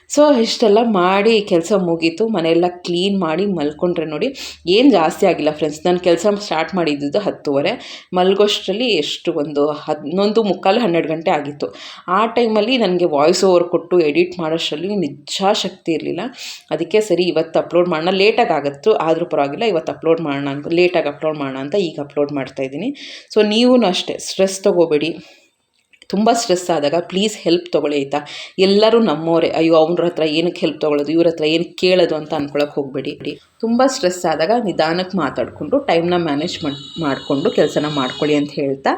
ಸೊ, ಇಷ್ಟೆಲ್ಲ ಮಾಡಿ ಕೆಲಸ ಮುಗೀತು. ಮನೆಯೆಲ್ಲ ಕ್ಲೀನ್ ಮಾಡಿ ಮಲ್ಕೊಂಡ್ರೆ ನೋಡಿ ಏನು ಜಾಸ್ತಿ ಆಗಿಲ್ಲ ಫ್ರೆಂಡ್ಸ್ ನಾನು ಕೆಲಸ ಸ್ಟಾರ್ಟ್ ಮಾಡಿದ್ದು ಹತ್ತುವರೆ. ಮಲ್ಗೋಷ್ಟರಲ್ಲಿ ಎಷ್ಟು ಒಂದು ಹನ್ನೊಂದು ಮುಕ್ಕಾಲು ಹನ್ನೆರಡು ಗಂಟೆ ಆಗಿತ್ತು. ಆ ಟೈಮಲ್ಲಿ ನನಗೆ ವಾಯ್ಸ್ ಓವರ್ ಕೊಟ್ಟು ಎಡಿಟ್ ಮಾಡೋಷ್ಟರಲ್ಲಿ ನಿಜ ಶಕ್ತಿ ಇರಲಿಲ್ಲ. ಅದಕ್ಕೆ ಸರಿ ಇವತ್ತು ಅಪ್ಲೋಡ್ ಮಾಡೋಣ ಲೇಟಾಗಿ ಆಗುತ್ತೋ, ಆದರೂ ಪರವಾಗಿಲ್ಲ, ಇವತ್ತು ಅಪ್ಲೋಡ್ ಮಾಡೋಣ ಲೇಟಾಗಿ ಅಪ್ಲೋಡ್ ಮಾಡೋಣ ಅಂತ ಈಗ ಅಪ್ಲೋಡ್ ಮಾಡ್ತಾಯಿದ್ದೀನಿ ಸೊ ನೀವೂ ಅಷ್ಟೇ ಸ್ಟ್ರೆಸ್ ತೊಗೋಬೇಡಿ. ತುಂಬ ಸ್ಟ್ರೆಸ್ ಆದಾಗ ಪ್ಲೀಸ್ ಹೆಲ್ಪ್ ತೊಗೊಳ್ಳಿ ಆಯಿತಾ? ಎಲ್ಲರೂ ನಮ್ಮವರೇ. ಅಯ್ಯೋ ಅವ್ರ ಹತ್ರ ಏನಕ್ಕೆ ಹೆಲ್ಪ್ ತೊಗೊಳ್ಳೋದು? ಇವ್ರ ಹತ್ರ ಏನು ಕೇಳೋದು ಅಂತ ಅನ್ಕೊಳೋಕೆ ಹೋಗಬೇಡಿ. ತುಂಬ ಸ್ಟ್ರೆಸ್ ಆದಾಗ ನಿಧಾನಕ್ಕೆ ಮಾತಾಡಿಕೊಂಡು ಟೈಮ್ನ ಮ್ಯಾನೇಜ್ ಮಾಡಿಕೊಂಡು ಕೆಲಸನ ಮಾಡ್ಕೊಳ್ಳಿ ಅಂತ ಹೇಳ್ತಾ,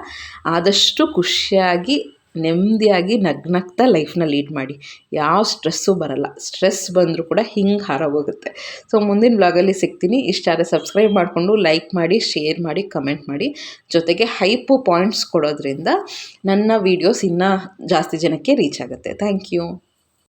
ಆದಷ್ಟು ಖುಷಿಯಾಗಿ ನೆಮ್ಮದಿಯಾಗಿ ನಗ್ನಗ್ತಾ ಲೈಫ್ನ ಲೀಡ್ ಮಾಡಿ. ಯಾವ ಸ್ಟ್ರೆಸ್ಸು ಬರಲ್ಲ. ಸ್ಟ್ರೆಸ್ ಬಂದರೂ ಕೂಡ ಹಿಂಗೆ ಹಾರೋಗೋಗುತ್ತೆ. ಸೊ ಮುಂದಿನ ಬ್ಲಾಗಲ್ಲಿ ಸಿಗ್ತೀನಿ. ಇಷ್ಟ ಆದರೆ ಸಬ್ಸ್ಕ್ರೈಬ್ ಮಾಡಿಕೊಂಡು ಲೈಕ್ ಮಾಡಿ ಶೇರ್ ಮಾಡಿ ಕಮೆಂಟ್ ಮಾಡಿ. ಜೊತೆಗೆ ಹೈಪು ಪಾಯಿಂಟ್ಸ್ ಕೊಡೋದ್ರಿಂದ ನನ್ನ ವೀಡಿಯೋಸ್ ಇನ್ನೂ ಜಾಸ್ತಿ ಜನಕ್ಕೆ ರೀಚ್ ಆಗುತ್ತೆ. Thank you